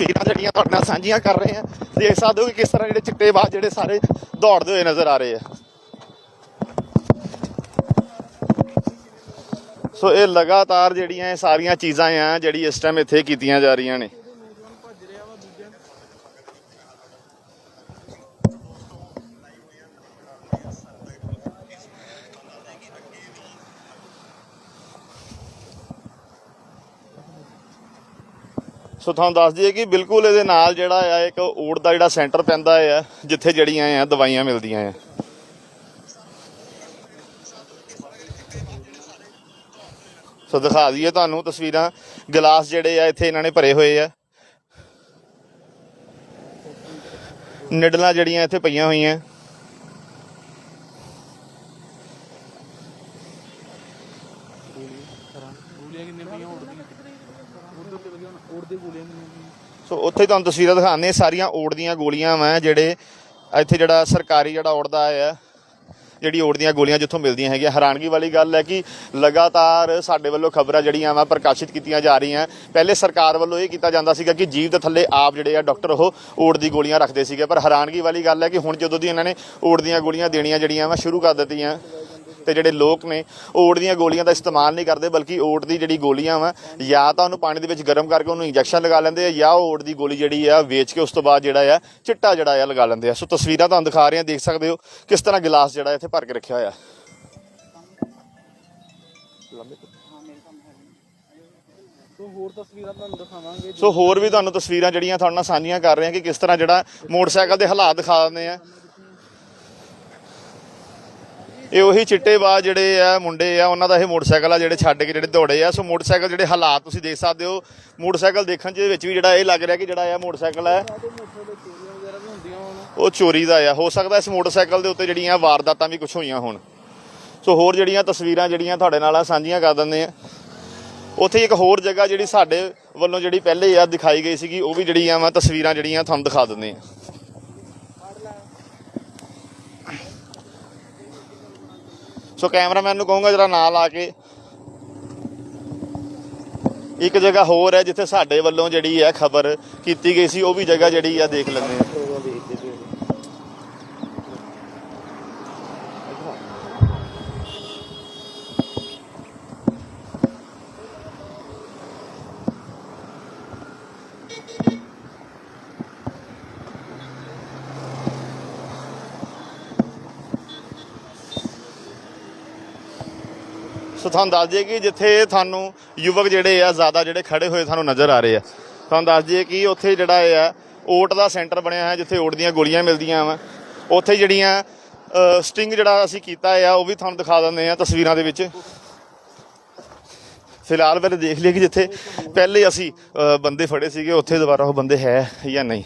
ਤਸਵੀਰਾਂ ਜਿਹੜੀਆਂ ਤੁਹਾਡੇ ਨਾਲ ਸਾਂਝੀਆਂ ਕਰ ਰਹੇ ਹਾਂ। ਦੇਖ ਸਕਦੇ ਹੋ ਕਿ ਕਿਸ ਤਰ੍ਹਾਂ ਜਿਹੜੇ ਚਿੱਟੇ ਬਾਜ਼ ਜਿਹੜੇ ਸਾਰੇ ਦੌੜਦੇ ਹੋਏ ਨਜ਼ਰ ਆ ਰਹੇ ਆ। ਸੋ ਇਹ ਲਗਾਤਾਰ ਜਿਹੜੀਆਂ ਇਹ ਸਾਰੀਆਂ ਚੀਜ਼ਾਂ ਆ, ਜਿਹੜੀ ਇਸ ਟਾਈਮ ਇੱਥੇ ਕੀਤੀਆਂ ਜਾ ਰਹੀਆਂ ਨੇ। ਸੋ ਤੁਹਾਨੂੰ ਦੱਸ ਦਈਏ ਕਿ ਬਿਲਕੁਲ ਇਹਦੇ ਨਾਲ ਜਿਹੜਾ ਆ, ਇੱਕ ਊੜ ਦਾ ਜਿਹੜਾ ਸੈਂਟਰ ਪੈਂਦਾ ਆ, ਜਿੱਥੇ ਜਿਹੜੀਆਂ ਆ, ਦਵਾਈਆਂ ਮਿਲਦੀਆਂ ਆ। ਸੋ ਦਿਖਾ ਦਈਏ ਤੁਹਾਨੂੰ ਤਸਵੀਰਾਂ। ਗਲਾਸ ਜਿਹੜੇ ਆ, ਇੱਥੇ ਇਹਨਾਂ ਨੇ ਭਰੇ ਹੋਏ ਆ। ਨਿਡਲਾਂ ਜਿਹੜੀਆਂ ਇੱਥੇ ਪਈਆਂ ਹੋਈਆਂ ਗੋਲੀਆਂ ਕਿੰਨੇ ਪਈਆਂ ਉੜਦੀਆਂ ਉੜਦੇ ਤੇ ਵਧੀਆ ਉੜਦੇ ਗੋਲੀਆਂ ਕਿੰਨੇ ਪਈਆਂ ਸੋ ਉੱਥੇ ਤੁਹਾਨੂੰ ਤਸਵੀਰਾਂ ਦਿਖਾਉਂਦੇ ਸਾਰੀਆਂ ਓੜ ਦੀਆਂ ਗੋਲੀਆਂ ਵਾ, ਜਿਹੜੇ ਇੱਥੇ ਜਿਹੜਾ ਸਰਕਾਰੀ ਜਿਹੜਾ ਓੜਦਾ ਆ ਜਿਹੜੀ ਓੜ ਦੀਆਂ ਗੋਲੀਆਂ ਜਿੱਥੋਂ ਮਿਲਦੀਆਂ ਹੈਗੀਆਂ। ਹੈਰਾਨਗੀ ਵਾਲੀ ਗੱਲ ਹੈ ਕਿ ਲਗਾਤਾਰ ਸਾਡੇ ਵੱਲੋਂ ਖਬਰਾਂ ਜਿਹੜੀਆਂ ਵਾ ਪ੍ਰਕਾਸ਼ਿਤ ਕੀਤੀਆਂ ਜਾ ਰਹੀਆਂ। ਪਹਿਲੇ ਸਰਕਾਰ ਵੱਲੋਂ ਇਹ ਕੀਤਾ ਜਾਂਦਾ ਸੀਗਾ ਕਿ ਜੀਵ ਦੇ ਥੱਲੇ ਆਪ ਜਿਹੜੇ ਆ ਡਾਕਟਰ ਉਹ ਓੜ ਦੀ ਗੋਲੀਆਂ ਰੱਖਦੇ ਸੀਗੇ। ਪਰ ਹੈਰਾਨਗੀ ਵਾਲੀ ਗੱਲ ਹੈ ਕਿ ਹੁਣ ਜਦੋਂ ਦੀ ਇਹਨਾਂ ਨੇ ਓੜ ਦੀਆਂ ਗੋਲੀਆਂ ਦੇਣੀਆਂ ਜਿਹੜੀਆਂ ਵਾ ਸ਼ੁਰੂ ਕਰ ਦਿੱਤੀਆਂ ਤੇ ਜਿਹੜੇ ਲੋਕ ਨੇ ਓੜ ਦੀਆਂ ਗੋਲੀਆਂ ਦਾ ਇਸਤੇਮਾਲ ਨਹੀਂ ਕਰਦੇ ਬਲਕਿ ਓੜ ਦੀ ਜਿਹੜੀ ਗੋਲੀਆਂ ਵਾ ਜਾਂ ਤਾਂ ਉਹਨੂੰ ਪਾਣੀ ਦੇ ਵਿੱਚ ਗਰਮ ਕਰਕੇ ਉਹਨੂੰ ਇੰਜੈਕਸ਼ਨ ਲਗਾ ਲੈਂਦੇ ਆ ਜਾਂ ਓੜ ਦੀ ਗੋਲੀ ਜਿਹੜੀ ਆ ਵੇਚ ਕੇ ਉਸ ਤੋਂ ਬਾਅਦ ਜਿਹੜਾ ਆ ਚਿੱਟਾ ਜਿਹੜਾ ਆ ਲਗਾ ਲੈਂਦੇ ਆ। ਸੋ ਤਸਵੀਰਾਂ ਤੁਹਾਨੂੰ ਦਿਖਾ ਰਹੇ ਆ ਦੇਖ ਸਕਦੇ ਹੋ ਕਿਸ ਤਰ੍ਹਾਂ ਗਿਲਾਸ ਜਿਹੜਾ ਇੱਥੇ ਭਰ ਕੇ ਰੱਖਿਆ ਹੋਇਆ। ਸੋ ਹੋਰ ਤਸਵੀਰਾਂ ਤੁਹਾਨੂੰ ਦਿਖਾਵਾਂਗੇ ਸੋ ਹੋਰ ਵੀ ਤੁਹਾਨੂੰ ਤਸਵੀਰਾਂ ਜਿਹੜੀਆਂ ਤੁਹਾਡੇ ਨਾਲ ਸਾਂਝੀਆਂ ਕਰ ਰਹੇ ਹਾਂ ਕਿ ਕਿਸ ਤਰ੍ਹਾਂ ਜਿਹੜਾ ਮੋਟਰਸਾਈਕਲ ਦੇ ਹਾਲਾਤ ਦਿਖਾ ਦਿੰਦੇ ਆ। ਇਹ ਉਹੀ ਚਿੱਟੇਬਾਜ਼ ਜਿਹੜੇ ਆ, ਮੁੰਡੇ ਆ, ਉਹਨਾਂ ਦਾ ਇਹ ਮੋਟਰਸਾਈਕਲ ਆ ਜਿਹੜੇ ਛੱਡ ਕੇ ਜਿਹੜੇ ਦੌੜੇ ਆ। ਸੋ ਮੋਟਰਸਾਈਕਲ ਜਿਹੜੇ ਹਾਲਾਤ ਤੁਸੀਂ ਦੇਖ ਸਕਦੇ ਹੋ, ਮੋਟਰਸਾਈਕਲ ਦੇਖਣ ਦੇ ਵਿੱਚ ਵੀ ਜਿਹੜਾ ਇਹ ਲੱਗ ਰਿਹਾ ਕਿ ਜਿਹੜਾ ਇਹ ਮੋਟਰਸਾਈਕਲ ਹੈ ਉਹ ਚੋਰੀ ਦਾ ਆ। ਹੋ ਸਕਦਾ ਇਸ ਮੋਟਰਸਾਈਕਲ ਦੇ ਉੱਤੇ ਜਿਹੜੀਆਂ ਵਾਰਦਾਤਾਂ ਵੀ ਕੁਝ ਹੋਈਆਂ ਹੋਣ। ਸੋ ਹੋਰ ਜਿਹੜੀਆਂ ਤਸਵੀਰਾਂ ਜਿਹੜੀਆਂ ਤੁਹਾਡੇ ਨਾਲ ਸਾਂਝੀਆਂ ਕਰ ਦਿੰਦੇ ਆ। ਉੱਥੇ ਇੱਕ ਹੋਰ ਜਗ੍ਹਾ ਜਿਹੜੀ ਸਾਡੇ ਵੱਲੋਂ ਜਿਹੜੀ ਪਹਿਲੇ ਆ ਦਿਖਾਈ ਗਈ ਸੀਗੀ, ਉਹ ਵੀ ਜਿਹੜੀਆਂ ਵਾ ਤਸਵੀਰਾਂ ਜਿਹੜੀਆਂ ਤੁਹਾਨੂੰ ਦਿਖਾ ਦਿੰਦੇ ਆ। ਸੋ ਕੈਮਰਾਮੈਨ ਨੂੰ ਕਹੂੰਗਾ ਜਰਾ ਨਾਲ ਆ ਕੇ। ਇੱਕ ਜਗ੍ਹਾ ਹੋਰ ਹੈ ਜਿੱਥੇ ਸਾਡੇ ਵੱਲੋਂ ਜਿਹੜੀ ਹੈ ਖਬਰ ਕੀਤੀ ਗਈ ਸੀ, ਉਹ ਵੀ ਜਗ੍ਹਾ ਜਿਹੜੀ ਆ ਦੇਖ ਲੈਂਦੇ ਆ ਸੋ ਤੁਹਾਨੂੰ ਦੱਸ ਦਈਏ ਕਿ ਜਿੱਥੇ ਤੁਹਾਨੂੰ ਯੁਵਕ ਜਿਹੜੇ ਆ, ਜ਼ਿਆਦਾ ਜਿਹੜੇ ਖੜੇ ਹੋਏ ਤੁਹਾਨੂੰ ਨਜ਼ਰ ਆ ਰਹੇ ਆ। ਤੁਹਾਨੂੰ ਦੱਸ ਦਈਏ ਕਿ ਉੱਥੇ ਜਿਹੜਾ ਇਹ ਆ, ਓਟ ਦਾ ਸੈਂਟਰ ਬਣਿਆ ਹੈ ਜਿੱਥੇ ਓਟ ਦੀਆਂ ਗੋਲੀਆਂ ਮਿਲਦੀਆਂ ਵਾ। ਉੱਥੇ ਜਿਹੜੀਆਂ ਸਟਿੰਗ ਜਿਹੜਾ ਅਸੀਂ ਕੀਤਾ ਆ, ਉਹ ਵੀ ਤੁਹਾਨੂੰ ਦਿਖਾ ਦਿੰਦੇ ਆ ਤਸਵੀਰਾਂ ਦੇ ਵਿੱਚ। ਫਿਲਹਾਲ ਪਹਿਲੇ ਦੇਖ ਲਈਏ ਕਿ ਜਿੱਥੇ ਪਹਿਲੇ ਅਸੀਂ ਬੰਦੇ ਫੜੇ ਸੀਗੇ, ਉੱਥੇ ਦੁਬਾਰਾ ਉਹ ਬੰਦੇ ਹੈ ਜਾਂ ਨਹੀਂ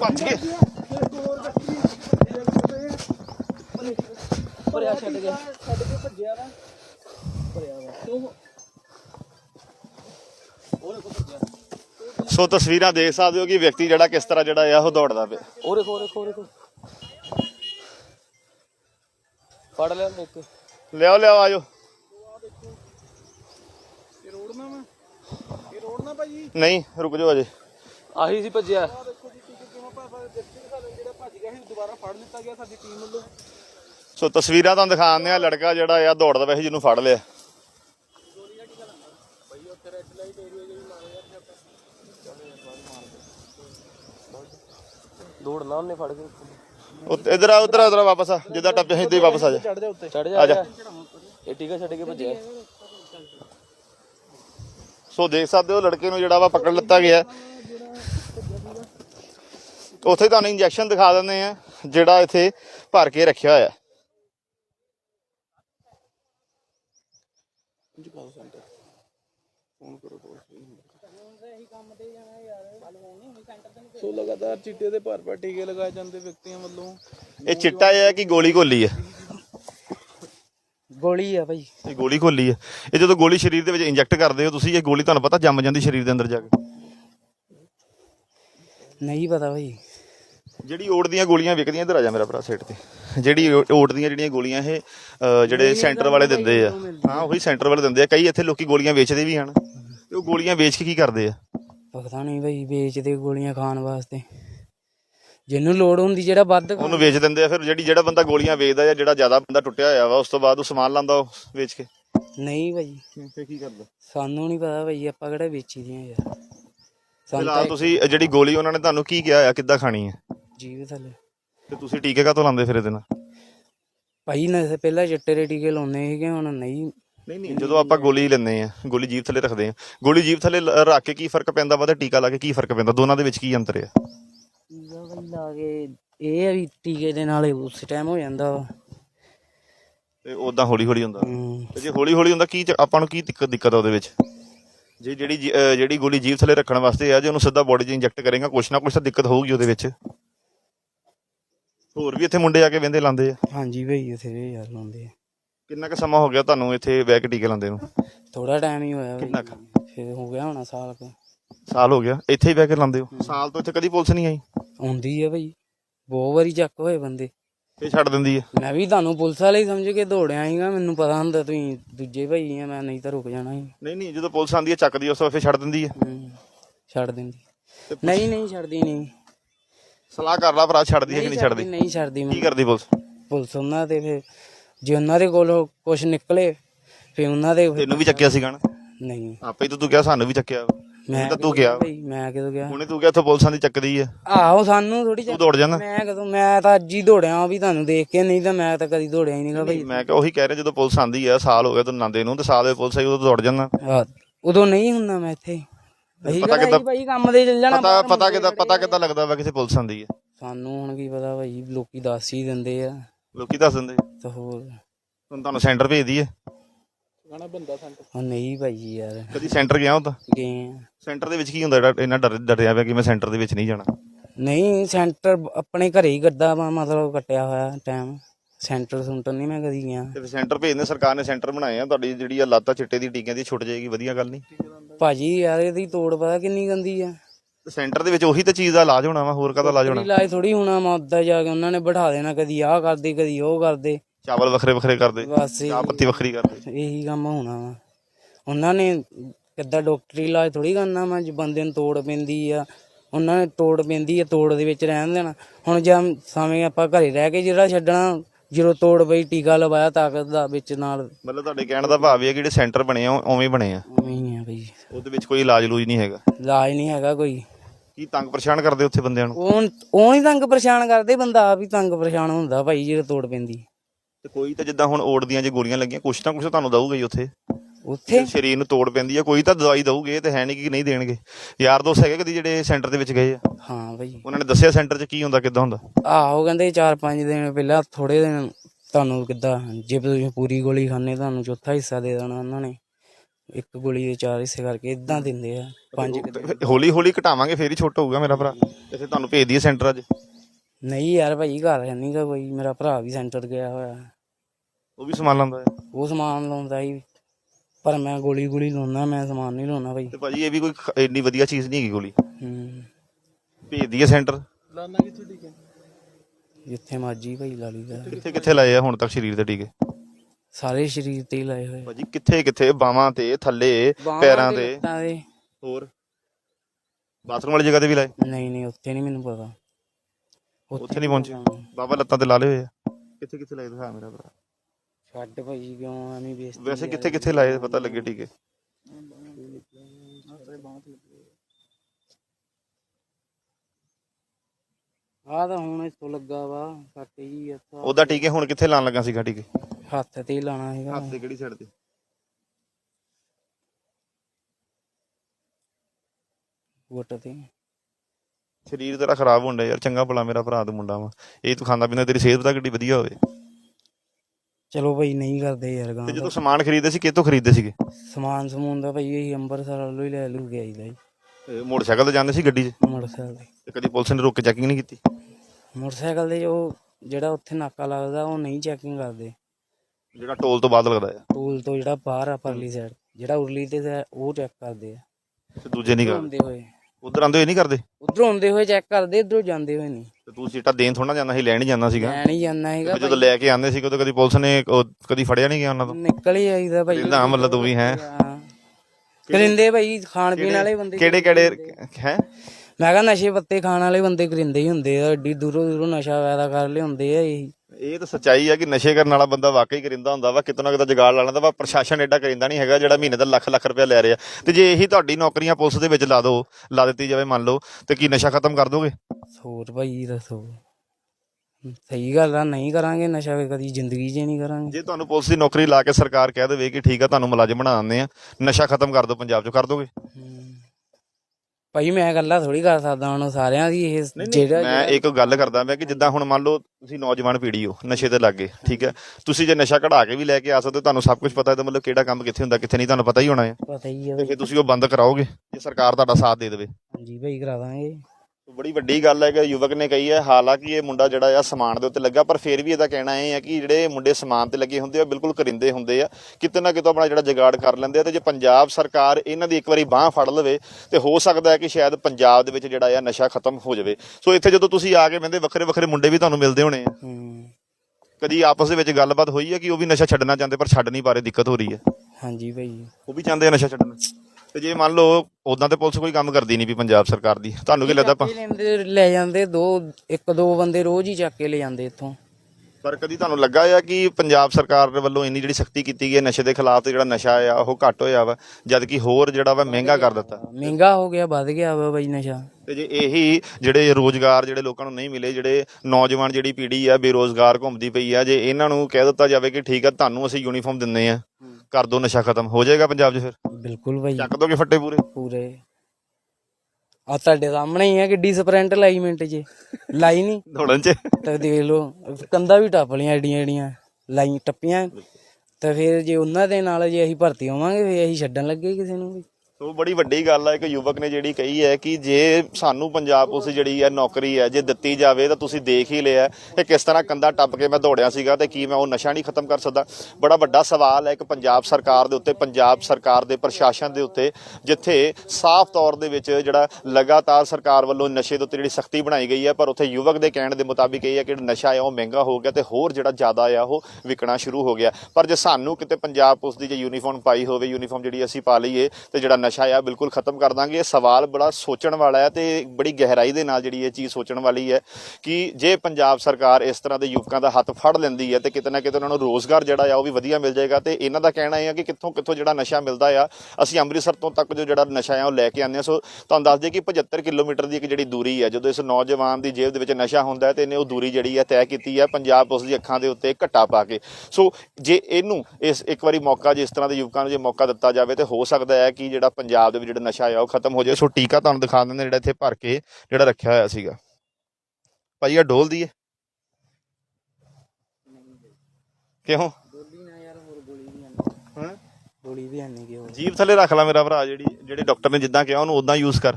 ਭੱਜ ਗਏ ਭਰਿਆ ਛੱਡ ਗਿਆ ਛੱਡ ਕੇ ਭੱਜਿਆ ਵਾ ਭਰਿਆ ਵਾ ਤੂੰ ਉਹ ਦੇਖੋ ਭੱਜਿਆ ਸੋ ਤਸਵੀਰਾਂ ਦੇਖ ਸਕਦੇ ਹੋ ਕਿ ਵਿਅਕਤੀ ਜਿਹੜਾ ਕਿਸ ਤਰ੍ਹਾਂ ਜਿਹੜਾ ਆ ਉਹ ਦੌੜਦਾ ਪਿਆ। ਉਹ ਦੇਖੋ ਉਹ ਦੇਖੋ ਉਹ ਦੇਖੋ। ਫੜ ਲਿਆ ਲਿਆਓ ਲਿਆਓ ਆਜੋ। ਇਹ ਰੋੜਨਾ ਵਾ। ਇਹ ਰੋੜਨਾ ਭਾਜੀ। ਨਹੀਂ ਰੁਕ ਜਾਓ ਅਜੇ। ਆਹੀ ਸੀ ਭੱਜਿਆ। ਦੇਖੋ ਜੀ ਕਿਵੇਂ ਭਾਵੇਂ ਵਿਅਕਤੀ ਦਿਖਾ ਜਿਹੜਾ ਭੱਜ ਗਿਆ ਸੀ ਦੁਬਾਰਾ ਫੜ ਲਿੱਤਾ ਗਿਆ ਸਾਡੀ ਟੀਮ ਵੱਲੋਂ। ਸੋ ਤਸਵੀਰਾਂ ਤੁਹਾਨੂੰ ਦਿਖਾਉਂਦੇ ਆ ਲੜਕਾ ਜਿਹੜਾ ਆ ਦੌੜਦਾ ਪਿਆ ਸੀ ਜਿਹਨੂੰ ਫੜ ਲਿਆ। ਦੌੜ ਲਾ ਉਹਨੇ ਫੜ ਕੇ। ਉੱਤੇ- ਇੱਧਰ ਆ ਉਧਰ ਉਧਰ ਵਾਪਸ ਆ ਜਿੱਦਾਂ ਟੱਪਿਆ ਸੀ ਇੱਦਾਂ ਹੀ ਵਾਪਸ ਆ ਜਾ। ਚੜ ਜਾ ਉੱਤੇ। ਚੜ ਆ ਜਾ। ਇਹ ਟੀਕਾ ਛੱਡ ਕੇ ਭੱਜਿਆ। ਸੋ ਦੇਖ ਸਕਦੇ ਹੋ ਲੜਕੇ ਨੂੰ ਜਿਹੜਾ ਵਾ ਪਕੜ ਲਿੱਤਾ ਗਿਆ। ਉੱਥੇ ਤੁਹਾਨੂੰ ਇੰਜੈਕਸ਼ਨ ਦਿਖਾ ਦਿੰਦੇ ਆ ਜਿਹੜਾ ਇੱਥੇ ਭਰ ਕੇ ਰੱਖਿਆ ਹੋਇਆ। ਸੋ ਲਗਾਤਾਰ ਚਿੱਟੇ ਦੇ ਭਰ ਭਰ ਟੀਕੇ ਲਗਾਏ ਜਾਂਦੇ ਵਿਅਕਤੀਆਂ ਵੱਲੋਂ। ਇਹ ਚਿੱਟਾ ਇਹ ਹੈ ਕਿ ਗੋਲੀ ਘੋਲੀ ਹੈ? ਗੋਲੀ ਆ ਭਾਈ ਇਹ ਗੋਲੀ ਖੋਲੀ ਹੈ। ਇਹ ਜਦੋਂ ਗੋਲੀ ਸਰੀਰ ਦੇ ਵਿੱਚ ਇੰਜੈਕਟ ਕਰਦੇ ਹੋ ਤੁਸੀਂ ਇਹ ਗੋਲੀ ਤੁਹਾਨੂੰ ਪਤਾ ਜੰਮ ਜਾਂਦੀ ਸਰੀਰ ਦੇ ਅੰਦਰ ਜਾ ਕੇ? ਨਹੀਂ ਪਤਾ ਭਾਈ ਜਿਹੜੀ ਓਟ ਦੀਆਂ ਗੋਲੀਆਂ ਵਿਕਦੀਆਂ ਇੱਧਰ ਆ ਜਾ ਮੇਰਾ ਭਰਾ ਸਾਈਡ ਤੇ। ਜਿਹੜੀ ਓ- ਓਟ ਦੀਆਂ ਜਿਹੜੀਆਂ ਗੋਲੀਆਂ ਇਹ ਅ, ਜਿਹੜੇ ਸੈਂਟਰ ਵਾਲੇ ਦਿੰਦੇ ਆ। ਹਾਂ ਉਹੀ ਸੈਂਟਰ ਵਾਲੇ ਦਿੰਦੇ ਆ। ਕਈ ਇੱਥੇ ਲੋਕੀ ਗੋਲੀਆਂ ਵੇਚਦੇ ਵੀ ਹਨ। ਤੇ ਉਹ ਗੋਲੀਆਂ ਵੇਚ ਕੇ ਕੀ ਕਰਦੇ ਆ? ਪਤਾ ਨਹੀਂ ਭਾਈ ਵੇਚਦੇ ਗੋਲੀਆਂ ਖਾਣ ਵਾਸਤੇ। ਜਿਹਨੂੰ ਲੋੜ ਹੁੰਦੀ ਜਿਹੜਾ ਵੱਧ ਖਾ- ਉਹਨੂੰ ਵੇਚ ਦਿੰਦੇ ਆ ਫਿਰ ਜਿਹੜੀ ਜਿਹੜਾ ਬੰਦਾ ਗੋਲੀਆਂ ਵੇਚਦਾ ਜਾਂ ਜਿਹੜਾ ਜ਼ਿਆਦਾ ਬੰਦਾ ਟੁੱਟਿਆ ਹੋਇਆ ਵਾ ਉਸ ਤੋਂ ਬਾਅਦ ਉਹ ਸਮਾਨ ਲਾਂਦਾ ਉਹ ਵੇਚ ਕੇ। ਨਹੀਂ ਭਾਈ ਫਿਰ ਕੀ ਕਰਦਾ? ਸਾਨੂੰ ਨਹੀਂ ਪਤਾ ਭਾਈ ਆਪਾਂ ਕਿਹੜਾ ਵੇਚੀ ਦੀਆਂ ਯਾਰ। ਸਾਨੂੰ ਫਿਲਹਾਲ ਤਾਂ ਤੁਸੀਂ ਇਹ ਜਿਹੜੀ ਗੋਲੀ ਉਹਨਾਂ ਨੇ ਤੁਹਾਨੂੰ ਕੀ ਕਿਹਾ ਆ ਕਿੱਦਾਂ ਖਾਣੀ ਹੈ ਜੀਵ ਥੱਲੇ। ਤੇ ਤੁਸੀਂ ਟੀਕੇ ਕਾਹਤੋਂ ਲਾਉਂਦੇ ਫਿਰ ਇਹਦੇ ਨਾਲ? ਭਾਈ ਨਾ ਪਹਿਲਾਂ ਚਿੱਟੇ ਦੇ ਟੀਕੇ ਲਾਉਂਦੇ ਸੀਗੇ ਹੁਣ ਨਹੀਂ। ਨਹੀਂ ਨਹੀਂ ਜਦੋਂ ਆਪਾਂ ਗੋਲੀ ਲੈਂਦੇ ਆ ਗੋਲੀ ਜੀਭ ਥੱਲੇ ਰੱਖਦੇ ਆ ਗੋਲੀ ਜੀਭ ਥੱਲੇ ਲ- ਰੱਖ ਕੇ ਕੀ ਫ਼ਰਕ ਪੈਂਦਾ ਵਾ ਤੇ ਟੀਕਾ ਲਾ ਕੇ ਕੀ ਫ਼ਰਕ ਪੈਂਦਾ? ਦੋਨਾਂ ਦੇ ਵਿੱਚ ਕੀ ਅੰਤਰ ਆ? ਟੀਕਾ ਭਾਈ ਲਾ ਕੇ ਇਹ ਆ ਵੀ ਟੀਕੇ ਦੇ ਨਾਲ ਉਸ ਟਾਈਮ ਹੋ ਜਾਂਦਾ ਵਾ। ਤੇ ਉਦਾਂ ਹੌਲੀ ਹੌਲੀ ਹੁੰਦਾ। ਹੂੰ। ਤੇ ਜੇ ਹੌਲੀ ਹੌਲੀ ਹੁੰਦਾ ਕੀ ਚ- ਆਪਾਂ ਨੂੰ ਕੀ ਦਿੱਕਤ ਦਿੱਕਤ ਆ ਉਹਦੇ ਵਿੱਚ? ਜੇ ਜਿਹੜੀ ਜੀ- ਅਹ ਜਿਹੜੀ ਗੋਲੀ ਜੀਭ ਥੱਲੇ ਰੱਖਣ ਵਾਸਤੇ ਆ ਜੇ ਉਹਨੂੰ ਸਿੱਧਾ ਬੋਡੀ 'ਚ ਇੰਜੈਕਟ ਕਰੇਗਾ ਕੁਛ ਨਾ ਕੁਛ ਤਾਂ ਦਿੱਕਤ ਹੋਊਗੀ ਉਹਦੇ ਵਿੱਚ। ਹੋਰ ਵੀ ਇੱਥੇ ਮੁੰਡੇ ਆ ਕੇ ਵਹਿੰਦੇ ਲਾਉਂਦੇ ਆ। ਹਾਂਜੀ ਭਾਈ ਉਥੇ ਯਾਰ ਲਾਉਂਦੇ ਆ। ਕਿੰਨਾ ਕੁ ਸਮਾਂ ਹੋ ਗਿਆ ਤੁਹਾਨੂੰ ਇੱਥੇ ਬਹਿ ਕੇ ਟੀਕੇ ਲਾਉਂਦੇ ਨੂੰ? ਥੋੜਾ ਟਾਈਮ ਹੀ ਹੋਇਆ ਕਿੰਨਾ ਭਾਈ ਫਿਰ ਹੋ ਗਿਆ ਹੋਣਾ ਸਾਲ ਕੁ। ਸਾਲ ਹੋ ਗਿਆ। ਇੱਥੇ ਹੀ ਬਹਿ ਕੇ ਲਾਉਂਦੇ ਹੋ? ਸਾਲ ਤੋਂ ਇੱਥੇ ਕਦੀ ਪੁਲਿਸ ਨਹੀਂ ਆਈ? ਆਉਂਦੀ ਆ ਭਾਈ ਬਹੁਤ ਵਾਰੀ ਚੱਕ ਹੋਏ ਬੰਦੇ। ਇਹ ਛੱਡ ਦਿੰਦੀ ਹੈ ਮੈਂ ਵੀ ਤੁਹਾਨੂੰ ਪੁਲਿਸ ਵਾਲੇ ਹੀ ਸਮਝ ਕੇ ਦੌੜਿਆ ਸੀਗਾ। ਮੈਨੂੰ ਪਤਾ ਹੁੰਦਾ ਤੁਸੀਂ ਦੂਜੇ ਭਾਈ ਆ ਮੈਂ ਨਹੀਂ ਤਾਂ ਰੁਕ ਜਾਣਾ ਸੀ। ਨਹੀਂ ਨਹੀਂ ਜਦੋਂ ਪੁਲਿਸ ਆਂਦੀ ਹੈ ਚੱਕਦੀ ਉਸ ਤੋਂ ਫਿਰ ਛੱਡ ਦਿੰਦੀ ਹੈ ਹੂੰ, ਛੱਡ ਦਿੰਦੀ। ਨਹੀਂ ਨਹੀਂ ਛੱਡਦੀ ਨਹੀਂ। ਸਲਾਹ ਕਰ ਲਾ ਭਰਾ ਛੱਡਦੀ ਹੈ ਕਿ ਨਹੀਂ ਛੱਡਦੀ? ਨਹੀਂ ਛੱਡਦੀ ਕੀ ਕਰਦੀ ਪੁਲਿਸ? ਪੁਲਿਸ ਉਹਨਾਂ ਤੇ ਫਿਰ ਜੇ ਉਹਨਾਂ ਦੇ ਕੋਲੋਂ ਕੁਝ ਨਿਕਲੇ ਫਿਰ ਉਹਨਾਂ ਦੇ ਤੈਨੂੰ ਵੀ ਚੱਕਿਆ ਸੀਗਾ ਨਾ ਨਹੀਂ। ਆਪੇ ਹੀ ਤਾਂ ਤੂੰ ਕਿਹਾ ਸਾਨੂੰ ਵੀ ਚੱਕਿਆ। ਮੈਂ ਤਾਂ ਤੂੰ ਗਿਆ ਭਾਈ ਮੈਂ ਕਿਦੋਂ ਗਿਆ ਹੁਣੇ ਤੂੰ ਕਿਹਾ ਇੱਥੇ ਪੁਲਿਸਾਂ ਦੀ ਚੱਕਦੀ ਹੈ ਆਹੋ ਸਾਨੂੰ ਥੋੜੀ ਤੂੰ ਦੌੜ ਜਾਣਾ ਮੈਂ ਕਦੋਂ ਮੈਂ ਤਾਂ ਅੱਜ ਹੀ ਦੌੜਿਆ ਵੀ ਤੁਹਾਨੂੰ ਦੇਖ ਕੇ ਨਹੀਂ ਤਾਂ ਮੈਂ ਤਾਂ ਕਦੀ ਦੌੜਿਆ ਹੀ ਨਹੀਂਗਾ ਭਾਈ ਮੈਂ ਕਿਹਾ ਉਹੀ ਕਹਿ ਰਿਹਾ ਜਦੋਂ ਪੁਲਿਸ ਆਂਦੀ ਹੈ ਸਾਲ ਹੋ ਗਿਆ ਤੈਨੂੰ ਨਾਂਦੇ ਨੂੰ ਤੇ ਸਾਲ ਦੇ ਪੁਲਿਸ ਆਈ ਉਦੋਂ ਦੌੜ ਜਾਣਾ ਆਹ, ਉਦੋਂ ਨਹੀਂ ਹੁੰਦਾ ਮੈਂ ਇੱਥੇ। ਅਸੀਂ ਪਤਾ ਕਿੱਦਾਂ- ਸੀ ਭਾਈ ਕੰਮ ਦੇ ਚੱਲ ਜਾਣਾ ਪਤਾ ਬਾਹਰ ਪਤਾ ਮੁੰਡੇ ਕਿੱਦਾਂ ਖੜੇ ਪਤਾ ਆ। ਕਿੱਦਾਂ ਲੱਗਦਾ ਵਾ ਕਿਥੇ ਪੁਲਿਸ ਆਂਦੀ ਹੈ ਸਾਨੂੰ ਹੁਣ ਕੀ ਪਤਾ ਭਾਈ ਲੋਕੀ ਦੱਸ ਹੀ ਦਿੰਦੇ ਆ। ਲੋਕੀ ਦੱਸ ਦਿੰਦੇ। ਤਾਂ ਹੋਰ। ਹੁਣ ਤੁਹਾਨੂੰ ਸੈਂਟਰ ਭੇਜਦੀ ਹੈ ਗਾਣਾ ਬੰਦਾ ਸੈਂਟਰ। ਹੁਣ ਨਹੀਂ ਭਾਈ ਯਾਰ। ਕਦੀ ਸੈਂਟਰ ਗਿਆ ਹੁੰਦਾ ਗਏ ਆ। ਸੈਂਟਰ ਦੇ ਵਿੱਚ ਕੀ ਹੁੰਦਾ ਜਿਹੜਾ ਇੰਨਾ ਡਰ ਡਰਿਆ ਪਿਆ ਕਿ ਮੈਂ ਸੈਂਟਰ ਦੇ ਵਿੱਚ ਨਹੀਂ ਜਾਣਾ? ਨਹੀਂ ਸੈਂਟਰ ਆਪਣੇ ਘਰੇ ਹੀ ਗੱਦਾ ਵਾ ਮਤਲਬ ਕੱਟਿਆ ਹੋਇਆ ਟਾਈਮ ਸੈਂਟਰ ਸੁੰਟਰ ਨਹੀਂ ਮੈਂ ਕਦੀ ਗਿਆ। ਤੇ ਫਿਰ ਸੈਂਟਰ ਭੇਜਦੇ ਸਰਕਾਰ ਨੇ ਸੈਂਟਰ ਬਣਾਏ ਆ ਤੁਹਾਡੀ ਜਿਹੜੀ ਆ ਲਾਤਾ ਚਿੱਟੇ ਦੀ ਟੀਕਿਆਂ ਦੀ ਛੁੱਟ ਜਾਏਗੀ ਵਧੀਆ ਗੱਲ ਨਹੀਂ? ਭਾਜੀ ਯਾਰ ਇਹਦੀ ਤੋੜ ਪਤਾ ਕਿੰਨੀ ਗੰਦੀ ਆ। ਤੇ ਸੈਂਟਰ ਦੇ ਵਿੱਚ ਉਹੀ ਤਾਂ ਚੀਜ਼ ਦਾ ਇਲਾਜ ਹੋਣਾ ਵਾ ਹੋਰ ਕਾਹਦਾ ਇਲਾਜ ਹੋਣਾ? ਇਲਾਜ ਥੋੜੀ ਹੋਣਾ ਮੈਂ ਉੱਦਾਂ ਜਾ ਕੇ ਉਹਨਾਂ ਨੇ ਬਿਠਾ ਦੇਣਾ ਕਦੀ ਆਹ ਕਰਦੇ ਕਦੀ ਉਹ ਕਰਦੇ। ਚਾਵਲ ਵੱਖਰੇ ਵੱਖਰੇ ਕਰਦੇ ਬਸ ਇਹ- ਚਾਹ ਪੱਤੀ ਵੱਖਰੀ ਕਰਦੇ। ਇਹੀ ਕੰਮ ਹੋਣਾ ਵਾ। ਉਹਨਾਂ ਨੇ ਕਿੱਦਾਂ ਡਾਕਟਰੀ ਇਲਾਜ ਥੋੜੀ ਕਰਨਾ ਵਾ ਜੇ ਬੰਦੇ ਨੂੰ ਤੋੜ ਪੈਂਦੀ ਆ ਉਹਨਾਂ ਨੇ ਤੋੜ ਪੈਂਦੀ ਆ ਤੋੜ ਦੇ ਵਿੱਚ ਰਹਿਣ ਦੇਣਾ। ਹੁਣ ਜੇ ਸਮੇਂ ਆਪਾਂ ਘਰੇ ਰਹਿ ਕੇ ਜਿਹੜਾ ਛੱਡਣਾ ਜਦੋਂ ਤੋੜ ਪਈ ਟੀਕਾ ਲਵਾਇਆ ਤਾਕਤ ਦਾ ਵਿੱਚ ਨਾਲ। ਮਤਲਬ ਤੁਹਾਡੇ ਕਹਿਣ ਦਾ ਭਾਵ ਇਹ ਹੈ ਕਿ ਜਿਹੜੇ ਸੈਂਟਰ ਬਣੇ ਆ ਉਹ ਉਵੇਂ ਹੀ ਬਣੇ ਆ? ਉਵੇਂ ਹੀ ਆ ਬਈ। ਉਹਦੇ ਵਿੱਚ ਕੋਈ ਇਲਾਜ ਲੂਜ ਨਹੀਂ ਹੈਗਾ? ਇਲਾਜ ਨਹੀਂ ਹੈਗਾ ਕੋਈ। ਕੀ ਤੰਗ ਪਰੇਸ਼ਾਨ ਕਰਦੇ ਉੱਥੇ ਬੰਦਿਆਂ ਨੂੰ? ਉਹ ਉਹ ਨਹੀਂ ਤੰਗ ਪਰੇਸ਼ਾਨ ਕਰਦੇ ਬੰਦਾ ਆਪ ਹੀ ਤੰਗ ਪਰੇਸ਼ਾਨ ਹੁੰਦਾ ਭਾਈ ਜਦੋਂ ਤੋੜ ਪੈਂਦੀ। ਤੇ ਕੋਈ ਤਾਂ ਜਿੱਦਾਂ ਹੁਣ ਓੜ ਦੀਆਂ ਜੇ ਗੋਲੀਆਂ ਲੱਗੀਆਂ ਕੁਛ ਨਾ ਕੁਛ ਤਾਂ ਤੁਹਾਨੂੰ ਦਊਗਾ ਹੀ ਉੱਥੇ। ਉੱਥੇ? ਜੇ ਸਰੀਰ ਨੂੰ ਤੋੜ ਪੈਂਦੀ ਆ ਕੋਈ ਤਾਂ ਦਵਾਈ ਦਊਗੇ ਇਹ ਤੇ ਹੈ ਨਹੀਂ ਕਿ ਨਹੀਂ ਦੇਣਗੇ। ਯਾਰ ਦੋਸਤ ਹੈਗੇ ਕਦੀ ਜਿਹੜੇ ਸੈਂਟਰ ਦੇ ਵਿੱਚ ਗਏ ਆ? ਹਾਂ ਭਾਈ। ਉਹਨਾਂ ਨੇ ਦੱਸਿਆ ਸੈਂਟਰ 'ਚ ਕੀ ਹੁੰਦਾ ਕਿੱਦਾਂ ਹੁੰਦਾ? ਆਹੋ ਕਹਿੰਦੇ 4-5 ਦਿਨ ਪਹਿਲਾਂ ਥੋੜੇ ਦਿਨ ਤੁਹਾਨੂੰ ਕਿੱਦਾਂ ਜੇ ਤੁਸੀਂ ਪੂਰੀ ਗੋਲੀ ਖਾਣੇ ਤੁਹਾਨੂੰ ਚੌਥਾ ਹਿੱਸਾ ਦੇ ਦੇਣਾ ਉਹਨਾਂ ਨੇ। ਇੱਕ ਗੋਲੀ ਦੇ ਚਾਰ ਹਿੱਸੇ ਕਰਕੇ ਇਦਾਂ ਦਿੰਦੇ ਆ ਪੰਜ ਕੁ- ਹੌਲੀ ਹੌਲੀ ਘਟਾਵਾਂਗੇ ਫੇਰ ਹੀ ਛੋਟਾ ਹੋਊਗਾ ਮੇਰਾ ਭਰਾ। ਤੇ ਫਿਰ ਤੁਹਾਨੂੰ ਭੇਜ ਦਈਏ ਸੈਂਟਰ ਅੱਜ। ਨਹੀਂ ਯਾਰ ਭਾਈ ਘਰ ਹੈ ਨਹੀਂਗਾ ਕੋਈ। ਮੇਰਾ ਭਰਾ ਵੀ ਸੈਂਟਰ ਗਿਆ ਹੋਇਆ। ਉਹ ਵੀ ਸਮਾਨ ਲਾਉਂਦਾ ਹੈ। ਉਹ ਸਮਾਨ ਲਾਉਂਦਾ ਹੀ ਪਰ ਮੈਂ ਗੋਲੀ ਗੋਲੀ ਲਾਉਣਾ ਮੈਂ ਸਮਾਨ ਨਹੀਂ ਲਾਉਣਾ ਭਾਈ। ਤੇ ਭਾਜੀ ਇਹ ਵੀ ਕੋਈ ਖ- ਇੰਨੀ ਵਧੀਆ ਚੀਜ਼ ਨਹੀਂ ਹੈਗੀ ਗੋਲੀ। ਹੂੰ। ਭੇਜ ਦਈਏ ਸੈਂਟਰ। ਲਾਣਾ ਕਿੱਥੇ ਟੀਕੇ? ਜਿੱਥੇ ਮਰਜ਼ੀ ਭਾਈ ਲਾ ਲਈਦਾ। ਕਿੱਥੇ ਕਿੱਥੇ ਲਾਏ ਆ ਹੁਣ ਤੱਕ ਸਰੀਰ ਦੇ ਟੀਕੇ? ਸਾਰੇ ਸਰੀਰ ਤੇ ਹੀ ਲਾਏ ਹੋਏ ਭਾਜੀ ਕਿੱਥੇ ਕਿੱਥੇ? ਬਾਹਾਂ ਤੇ ਥੱਲੇ ਬਾਹਾਂ ਪੈਰਾਂ ਤੇ, ਤੇ। ਲੱਤਾਂ ਤੇ। ਹੋਰ? ਬਾਥਰੂਮ ਵਾਲੀ ਜਗ੍ਹਾ ਤੇ ਵੀ ਲਾਏ? ਨਹੀਂ ਨਹੀਂ ਉੱਥੇ ਨਹੀਂ ਮੈਨੂੰ ਪਤਾ। ਉੱਥੇ ਨਹੀਂ ਪਹੁੰਚੇ? ਬਾਬਾ ਲੱਤਾਂ ਤੇ ਲਾ ਲਏ ਹੋਏ ਆ। ਕਿੱਥੇ ਕਿੱਥੇ ਲਾਏ ਦਿਖਾ ਮੇਰਾ ਭਰਾ। ਛੱਡ ਭਾਈ ਕਿਉਂ? ਐਵੇਂ ਬੇਇੱਜ਼ਤੀ ਵੈਸੇ ਕਿੱਥੇ ਕਿੱਥੇ ਲਾਏ? ਪਤਾ ਲੱਗੇ ਟੀਕੇ। ਆਹ ਤਾਂ ਹੁਣ ਇੱਥੋਂ ਲੱਗਾ ਵਾ ਕੱਟ ਜੀ ਇੱਥੋਂ ਉਹਦਾ ਟੀਕੇ ਹੁਣ ਕਿੱਥੇ ਲਾਣ ਲੱਗਾ ਸੀਗਾ ਟੀਕੇ? ਹੱਥ ਤੇ ਹੀ ਲਾਣਾ ਹੈਗਾ ਹੱਥ ਤੇ ਕਿਹੜੀ ਸਾਈਡ ਤੇ? ਗੁੱਟ ਤੇ। ਸਰੀਰ ਤੇਰਾ ਖਰਾਬ ਹੁੰਦਾ ਯਾਰ ਚੰਗਾ ਭਲਾ ਮੇਰਾ ਭਰਾ ਤੇ ਮੁੰਡਾ ਵਾ। ਇਹ ਤੂੰ ਖਾਂਦਾ ਪੀਂਦਾ ਤੇਰੀ ਸਿਹਤ ਤਾਂ ਕਿੱਡੀ ਵਧੀਆ ਹੋਵੇ। ਚਲੋ ਭਾਈ ਨਹੀਂ ਕਰਦੇ ਯਾਰ ਗਾਂ ਤੇ ਜਦੋਂ ਸਮਾਨ ਖਰੀਦਦੇ ਸੀ ਕਿੱਥੋਂ ਖਰੀਦਦੇ ਸੀਗੇ? ਸਮਾਨ ਸਮੂਨ ਦਾ ਭਾਈ ਇਹੀ ਅੰਬਰਸਰ ਵੱਲੋਂ ਹੀ ਲੈ ਲੂ ਕੇ ਆਈਦਾ ਜੀ। ਇਹ ਮੋਟਰਸਾਈਕਲ ਤੇ ਜਾਂਦੇ ਸੀ ਗੱਡੀ 'ਚ? ਮੋਟਰਸਾਈਕਲ ਤੇ। ਤੇ ਕਦੀ ਪੁਲਿਸ ਨੇ ਰੋਕ ਕੇ ਚੈਕਿੰਗ ਨਹੀਂ ਕੀਤੀ? ਮੋਟਰਸਾਈਕਲ ਦੇ ਉਹ ਜਿਹੜਾ ਉੱਥੇ ਨਾਕਾ ਲੱਗਦਾ ਉਹ ਨਹੀਂ ਚੈਕਿੰਗ ਕਰਦੇ। ਜਿਹੜਾ ਟੋਲ ਤੋਂ ਬਾਅਦ ਲੱਗਦਾ ਆ? ਟੂਲ ਤੋਂ ਜਿਹੜਾ ਬਾਹਰ ਆ ਪਰਲੀ ਸਾਈਡ ਜਿਹੜਾ ਉਰਲੀ ਤੇ side, ਉਹ ਚੈੱਕ ਕਰਦੇ ਆ। ਤੇ ਦੂਜੇ ਨਹੀਂ ਕਰਦੇ? ਆਉਂਦੇ ਹੋਏ। ਉਧਰ ਆਂਦੇ ਹੋਏ ਨਹੀਂ ਕਰਦੇ? ਉਧਰੋਂ ਆਉਂਦੇ ਹੋਏ ਚੈੱਕ ਕਰਦੇ ਇਧਰੋਂ ਜਾਂਦੇ ਹੋਏ ਨਹੀਂ। ਤੇ ਤੂੰ ਸੀਟਾਂ ਦੇਣ ਥੋੜਾ ਜਾਂਦਾ ਸੀ ਲੈਣ ਹੀ ਜਾਂਦਾ ਸੀਗਾ। ਮੈਂ ਨਹੀਂ ਜਾਂਦਾ ਹੈਗਾ ਤੇ ਜਦੋਂ ਲੈ ਕੇ ਆਂਦੇ ਸੀ ਉਦੋਂ ਕਦੀ ਪੁਲਿਸ ਨੇ ਉਹ ਕਦੀ ਫੜਿਆ ਨਹੀਂ ਗਿਆ ਉਹਨਾਂ ਤੋਂ? ਨਿਕਲ ਹੀ ਆਈਦਾ ਭਾਈ। ਇਹਦਾ ਮਤਲਬ ਤੂੰ ਵੀ ਹੈ। ਹਾਂ। ਕਰਿੰਦੇ ਭਾਈ ਖਾਣ ਪੀਣ ਵਾਲੇ ਬੰਦੇ ਕਿਹੜੇ ਕਿਹੜੇ ਹੈ? ਮੈਂ ਕਿਹਾ ਨਸ਼ੇ ਪੱਤੇ ਖਾਣ ਵਾਲੇ ਬੰਦੇ ਕਰਿੰਦੇ ਹੀ ਹੁੰਦੇ ਆ ਏਡੀ ਦੂਰੋਂ ਦੂਰੋਂ ਨਸ਼ਾ ਪੈਦਾ ਕਰ ਲਿਆਉਂਦੇ ਆ ਇਹੀ। ਇਹ ਤਾਂ ਸੱਚਾਈ ਹੈ ਕਿ ਨਸ਼ੇ ਕਰਨ ਵਾਲਾ ਬੰਦਾ ਵਾਕਈ ਕਰਿੰਦਾ ਹੁੰਦਾ ਵਾ ਕਿਤੋਂ ਨਾ ਕਿਤੋਂ ਜਗਾੜ ਲਾ ਲੈਂਦਾ ਵਾ ਪ੍ਰਸ਼ਾਸਨ ਐਡਾ ਕਰਿੰਦਾ ਨਹੀਂ ਹੈਗਾ ਜਿਹੜਾ ਮਹੀਨੇ ਦਾ ਲੱਖ ਲੱਖ ਰੁਪਇਆ ਲੈ ਰਿਹਾ। ਤੇ ਜੇ ਇਹੀ ਤੁਹਾਡੀ ਨੌਕਰੀਆਂ ਪੁਲਿਸ ਦੇ ਵਿੱਚ ਲਾ ਦੋ ਲਾ ਦਿੱਤੀ ਜਾਵੇ ਮੰਨ ਲਓ ਤੇ ਕੀ ਨਸ਼ਾ ਖਤਮ ਕਰ ਦੋਗੇ? ਹੋਰ ਭਾਈ ਦੱਸੋ। ਸਹੀ ਗੱਲ ਆ ਨਹੀਂ ਕਰਾਂਗੇ ਨਸ਼ਾ ਵੀ ਕਦੀ ਜ਼ਿੰਦਗੀ 'ਚ ਨਹੀਂ ਕਰਾਂਗੇ। ਜੇ ਤੁਹਾਨੂੰ ਪੁਲਿਸ ਦੀ ਨੌਕਰੀ ਲਾ ਕੇ ਸਰਕਾਰ ਕਹਿ ਦੇਵੇ ਕਿ ਠੀਕ ਆ ਤੁਹਾਨੂੰ ਮੁਲਾਜ਼ਮ ਬਣਾ ਦਿੰਦੇ ਆ ਨਸ਼ਾ ਖਤਮ ਕਰ ਦਿਓ ਪੰਜਾਬ 'ਚੋਂ ਕਰ ਦੋਗੇ? ਹਮ। ਭਾਈ ਮੈਂ ਗੱਲਾਂ ਥੋੜੀ ਕਰ ਸਕਦਾ ਹੁਣ ਸਾਰਿਆਂ ਦੀ ਇਹ ਜਿਹੜਾ ਮੈਂ ਇੱਕ ਗੱਲ ਕਰਦਾ ਮੈਂ ਕਿ ਜਿੱਦਾਂ ਹੁਣ ਮੰਨ ਲਓ ਤੁਸੀਂ ਨੌਜਵਾਨ ਪੀੜ੍ਹੀ ਹੋ ਨਸ਼ੇ ਤੇ ਲੱਗੇ ਠੀਕ ਹੈ ਤੁਸੀਂ ਜੇ ਨਸ਼ਾ ਕਢਾ ਕੇ ਵੀ ਲੈ ਕੇ ਆ ਸਕਦੇ ਹੋ, ਤੁਹਾਨੂੰ ਸਭ ਕੁਝ ਪਤਾ ਹੈ ਤਾਂ ਮਤਲਬ ਕਿਹੜਾ ਕੰਮ ਕਿੱਥੇ ਹੁੰਦਾ ਕਿੱਥੇ ਨਹੀਂ ਤੁਹਾਨੂੰ ਪਤਾ ਹੀ ਹੋਣਾ ਹੈ ਪਤਾ ਹੀ ਆ ਤੇ ਫਿਰ ਤੁਸੀਂ ਉਹ ਬੰਦ ਕਰਾਓਗੇ ਜੇ ਸਰਕਾਰ ਤੁਹਾਡਾ ਸਾਥ ਦੇ ਦੇਵੇ। ਹਾਂਜੀ ਭਾਈ ਕਰਾ ਦਾਂਗੇ। ਬੜੀ ਵੱਡੀ ਗੱਲ ਹੈ ਕਿ ਯੁਵਕ ਨੇ ਕਹੀ ਹੈ ਹਾਲਾਂਕਿ ਇਹ ਮੁੰਡਾ ਜਿਹੜਾ ਆ ਸਮਾਨ ਦੇ ਉੱਤੇ ਲੱਗਾ ਪਰ ਫਿਰ ਵੀ ਇਹਦਾ ਕਹਿਣਾ ਇਹ ਹੈ ਕਿ ਜਿਹੜੇ ਮੁੰਡੇ ਸਮਾਨ ਤੇ ਲੱਗੇ ਹੁੰਦੇ ਆ ਬਿਲਕੁਲ ਕਰਿੰਦੇ ਹੁੰਦੇ ਆ। ਕਿਤੇ ਨਾ ਕਿਤੇ ਆਪਣਾ ਜਿਹੜਾ ਜਗਾੜ ਕਰ ਲੈਂਦੇ ਆ ਤੇ ਜੇ ਪੰਜਾਬ ਸਰਕਾਰ ਇਹਨਾਂ ਦੀ ਇੱਕ ਵਾਰੀ ਬਾਹ ਫੜ ਲਵੇ ਤੇ ਹੋ ਸਕਦਾ ਹੈ ਕਿ ਸ਼ਾਇਦ ਪੰਜਾਬ ਦੇ ਵਿੱਚ ਜਿਹੜਾ ਆ ਨਸ਼ਾ ਖਤਮ ਹੋ ਜਾਵੇ। ਸੋ ਇੱਥੇ ਜਦੋਂ ਤੁਸੀਂ ਆ ਕੇ ਬੰਦੇ ਵੱਖਰੇ ਵੱਖਰੇ ਮੁੰਡੇ ਵੀ ਤੁਹਾਨੂੰ ਮਿਲਦੇ ਹੋਣੇ ਆ। ਕਦੀ ਆਪਸ ਦੇ ਵਿੱਚ ਗੱਲਬਾਤ ਹੋਈ ਹੈ ਕਿ ਉਹ ਵੀ ਨਸ਼ਾ ਛੱਡਣਾ ਚਾਹੁੰਦੇ ਪਰ ਛੱਡ ਨਹੀਂ ਪਾ ਰਹੇ ਦਿੱਕਤ ਹੋ ਰਹੀ ਹੈ? ਹਾਂਜੀ ਭਾਈ। ਉਹ ਵੀ ਚਾਹੁੰਦੇ ਆ ਨਸ਼ਾ ਛੱਡਣਾ? ਤੇ ਜੇ ਮੰਨ ਲਓ ਉਦਾਂ ਤੇ ਪੁਲਿਸ ਕੋਈ ਕੰਮ ਕਰਦੀ ਨਹੀਂ ਵੀ ਪੰਜਾਬ ਸਰਕਾਰ ਦੀ। ਤੁਹਾਨੂੰ ਕੀ ਲੱਗਦਾ ਲੈਂਦੇ ਲੈ ਜਾਂਦੇ ਦੋ ਇੱਕ ਦੋ ਬੰਦੇ ਰੋਜ਼ ਹੀ ਚੱਕ ਕੇ ਲੈ ਜਾਂਦੇ ਇੱਥੋਂ। ਪਰ ਕਦੀ ਤੁਹਾਨੂੰ ਲੱਗਾ ਆ ਕਿ ਪੰਜਾਬ ਸਰਕਾਰ ਦੇ ਵੱਲੋਂ ਇੰਨੀ ਜਿਹੜੀ ਸਖਤੀ ਕੀਤੀ ਗਈ ਹੈ ਨਸ਼ੇ ਦੇ ਖਿਲਾਫ ਤੇ ਜਿਹੜਾ ਨਸ਼ਾ ਆ ਉਹ ਘੱਟ ਹੋਇਆ ਵਾ ਜਦ ਕਿ ਹੋਰ ਜਿਹੜਾ ਵਾ ਮਹਿੰਗਾ ਕਰ ਦਿੱਤਾ। ਮਹਿੰਗਾ ਹੋ ਗਿਆ ਵੱਧ ਗਿਆ ਵਾ ਬਾਈ ਨਸ਼ਾ। ਤੇ ਜੇ ਇਹੀ ਜਿਹੜੇ ਰੋਜ਼ਗਾਰ ਜਿਹੜੇ ਲੋਕਾਂ ਨੂੰ ਨਹੀਂ ਮਿਲੇ ਜਿਹੜੇ ਨੌਜਵਾਨ ਜਿਹੜੀ ਪੀੜ੍ਹੀ ਆ ਬੇਰੋਜ਼ਗਾਰ ਘੁੰਮਦੀ ਪਈ ਆ ਜੇ ਇਹਨਾਂ ਨੂੰ ਕਹਿ ਦਿੱਤਾ ਜਾਵੇ ਕਿ ਠੀਕ ਆ ਤੁਹਾਨੂੰ ਅਸੀਂ ਯੂਨੀਫਾਰਮ ਦਿੰਦੇ ਆ ਕਰ ਦੋ ਨਸ਼ਾ ਖਤਮ। ਹੋ ਜਾਏਗਾ ਪੰਜਾਬ 'ਚ ਫਿਰ? ਬਿਲਕੁਲ ਭਾਈ ਚੱਕ ਦੋਗੇ ਫੱਟੇ ਪੂਰੇ? ਪੂਰੇ। ਆ ਤੁਹਾਡੇ ਸਾਹਮਣੇ ਹੀ ਆ ਕਿੱਡੀ ਸਪ੍ਰਿੰਟ ਲਾਈ ਮਿੰਟ 'ਚ। ਲਾਈ ਨਹੀਂ ਦੌੜਨ 'ਚ। ਤੇ ਦੇਖ ਲਓ ਕੰਦਾ ਵੀ ਟੱਪ ਲੀਆਂ ਏਡੀਆਂ ਏਡੀਆਂ ਲਾਈ ਟੱਪੀਆਂ। ਤੇ ਫਿਰ ਜੇ ਉਹਨਾਂ ਦੇ ਨਾਲ ਜੇ ਅਸੀਂ ਭਰਤੀ ਹੋਵਾਂਗੇ ਫਿਰ ਅਸੀਂ ਛੱਡਣ ਲੱਗੇ ਕਿਸੇ ਨੂੰ ਵੀ। ਸੋ ਬੜੀ ਵੱਡੀ ਗੱਲ ਹੈ ਇੱਕ ਯੁਵਕ ਨੇ ਜਿਹੜੀ ਕਹੀ ਹੈ ਕਿ ਜੇ ਸਾਨੂੰ ਪੰਜਾਬ ਪੁਲਿਸ ਜਿਹੜੀ ਹੈ ਨੌਕਰੀ ਹੈ, ਜੇ ਦਿੱਤੀ ਜਾਵੇ ਤਾਂ ਤੁਸੀਂ ਦੇਖ ਹੀ ਲਿਆ ਕਿ ਕਿਸ ਤਰ੍ਹਾਂ ਕੰਦਾ ਟੱਪ ਕੇ ਮੈਂ ਦੌੜਿਆ ਸੀਗਾ ਤੇ ਕੀ ਮੈਂ ਉਹ ਨਸ਼ਾ ਨਹੀਂ ਖਤਮ ਕਰ ਸਕਦਾ। ਬੜਾ ਵੱਡਾ ਸਵਾਲ ਹੈ ਇੱਕ ਪੰਜਾਬ ਸਰਕਾਰ ਦੇ ਉੱਤੇ, ਪੰਜਾਬ ਸਰਕਾਰ ਦੇ ਪ੍ਰਸ਼ਾਸਨ ਦੇ ਉੱਤੇ, ਜਿੱਥੇ ਸਾਫ਼ ਤੌਰ ਦੇ ਵਿੱਚ ਜਿਹੜਾ ਲਗਾਤਾਰ ਸਰਕਾਰ ਵੱਲੋਂ ਨਸ਼ੇ ਦੇ ਉੱਤੇ ਜਿਹੜੀ ਸਖਤੀ ਬਣਾਈ ਗਈ ਹੈ, ਪਰ ਉੱਥੇ ਯੁਵਕ ਦੇ ਕਹਿਣ ਦੇ ਮੁਤਾਬਿਕ ਇਹ ਹੈ ਕਿ ਨਸ਼ਾ ਹੈ ਉਹ ਮਹਿੰਗਾ ਹੋ ਗਿਆ ਤੇ ਹੋਰ ਜਿਹੜਾ ਜ਼ਿਆਦਾ ਆ, ਉਹ ਵਿਕਣਾ ਸ਼ੁਰੂ ਹੋ ਗਿਆ। ਪਰ ਜੇ ਸਾਨੂੰ ਕਿਤੇ ਪੰਜਾਬ ਪੁਲਿਸ ਦੀ ਜੇ ਯੂਨੀਫਾਰਮ ਪਾਈ ਹੋਵੇ ਯੂਨੀਫਾਰਮ ਜਿਹੜੀ ਅਸੀਂ ਪਾ ਲਈਏ ਤੇ ਜਿਹੜਾ ਨਸ਼ਾ ਆ, ਬਿਲਕੁਲ ਖਤਮ ਕਰ ਦਾਂਗੇ। ਇਹ ਸਵਾਲ ਬੜਾ ਸੋਚਣ ਵਾਲਾ ਹੈ ਤੇ ਬੜੀ ਗਹਿਰਾਈ ਦੇ ਨਾਲ ਜਿਹੜੀ ਇਹ ਚੀਜ਼ ਸੋਚਣ ਵਾਲੀ ਹੈ ਕਿ ਜੇ ਪੰਜਾਬ ਸਰਕਾਰ ਇਸ ਤਰ੍ਹਾਂ ਦੇ ਯੁਵਕਾਂ ਦਾ ਹੱਥ ਫੜ ਲੈਂਦੀ ਹੈ ਤੇ ਕਿਤੇ ਨਾ ਕਿਤੇ ਉਹਨਾਂ ਨੂੰ ਰੋਜ਼ਗਾਰ ਜਿਹੜਾ ਆ, ਉਹ ਵੀ ਵਧੀਆ ਮਿਲ ਜਾਏਗਾ ਤੇ ਇਹਨਾਂ ਦਾ ਕਹਿਣਾ ਇਹ ਹੈ ਕਿ ਕਿੱਥੋਂ ਕਿੱਥੋਂ ਜਿਹੜਾ ਨਸ਼ਾ ਮਿਲਦਾ ਆ, ਅਸੀਂ ਅੰਮ੍ਰਿਤਸਰ ਤੋਂ ਤੱਕ ਜੋ ਜਿਹੜਾ ਨਸ਼ਾ ਆ, ਉਹ ਲੈ ਕੇ ਆਉਂਦੇ ਹਾਂ। ਸੋ ਤੁਹਾਨੂੰ ਦੱਸ ਦਈਏ ਕਿ 75 ਕਿਲੋਮੀਟਰ ਦੀ ਇੱਕ ਜਿਹੜੀ ਦੂਰੀ ਹੈ ਜਦੋਂ ਇਸ ਨੌਜਵਾਨ ਦੀ ਜੇਬ ਦੇ ਵਿੱਚ ਨਸ਼ਾ ਹੁੰਦਾ ਹੈ ਤੇ ਇਹਨੇ ਉਹ ਦੂਰੀ ਜਿਹੜੀ ਹੈ ਤੈਅ ਕੀਤੀ ਹੈ ਪੰਜਾਬ ਪੁਲਿਸ ਦੀ ਅੱਖਾਂ ਦੇ ਉੱਤੇ ਘੱਟਾ ਪਾ ਕੇ। ਸੋ ਜੇ ਇਹਨੂੰ ਇਸ ਇੱਕ ਵਾਰੀ ਮੌਕਾ, ਜੇ ਇਸ ਤਰ੍ਹਾਂ ਦੇ ਯੁਵਕਾਂ ਨੂੰ ਜੇ ਮੌਕਾ ਦਿੱਤਾ ਜਾਵੇ ਤੇ ਹੋ ਸਕਦਾ ਹੈ ਕਿ ਜਿਹੜਾ ਪੰਜਾਬ ਦੇ ਵਿੱਚ ਜਿਹੜਾ ਨਸ਼ਾ ਆ ਉਹ ਖਤਮ ਹੋ ਜਾਏ। ਸੋ ਟੀਕਾ ਤੁਹਾਨੂੰ ਦਿਖਾ ਦਿੰਦੇ ਜਿਹੜਾ ਇੱਥੇ ਭਰ ਕੇ ਜਿਹੜਾ ਰੱਖਿਆ ਹੋਇਆ ਸੀਗਾ। ਭਾਈ ਆ ਡੋਲ ਦੀ ਹੈ ਕਿਉਂ? ਗੋਲੀ ਨਾ ਯਾਰ ਹੋਰ ਗੋਲੀ ਵੀ ਹਾਂ? ਗੋਲੀ ਵੀ ਨਹੀਂ ਕਿ ਹੋਰ? ਜੀਭ ਥੱਲੇ ਰੱਖ ਲੈ ਮੇਰਾ ਭਰਾ ਜਿਹੜੀ ਜਿਹੜੇ ਡਾਕਟਰ ਨੇ ਜਿੱਦਾਂ ਕਿਹਾ ਉਹਨੂੰ ਉਦਾਂ ਯੂਜ਼ ਕਰ।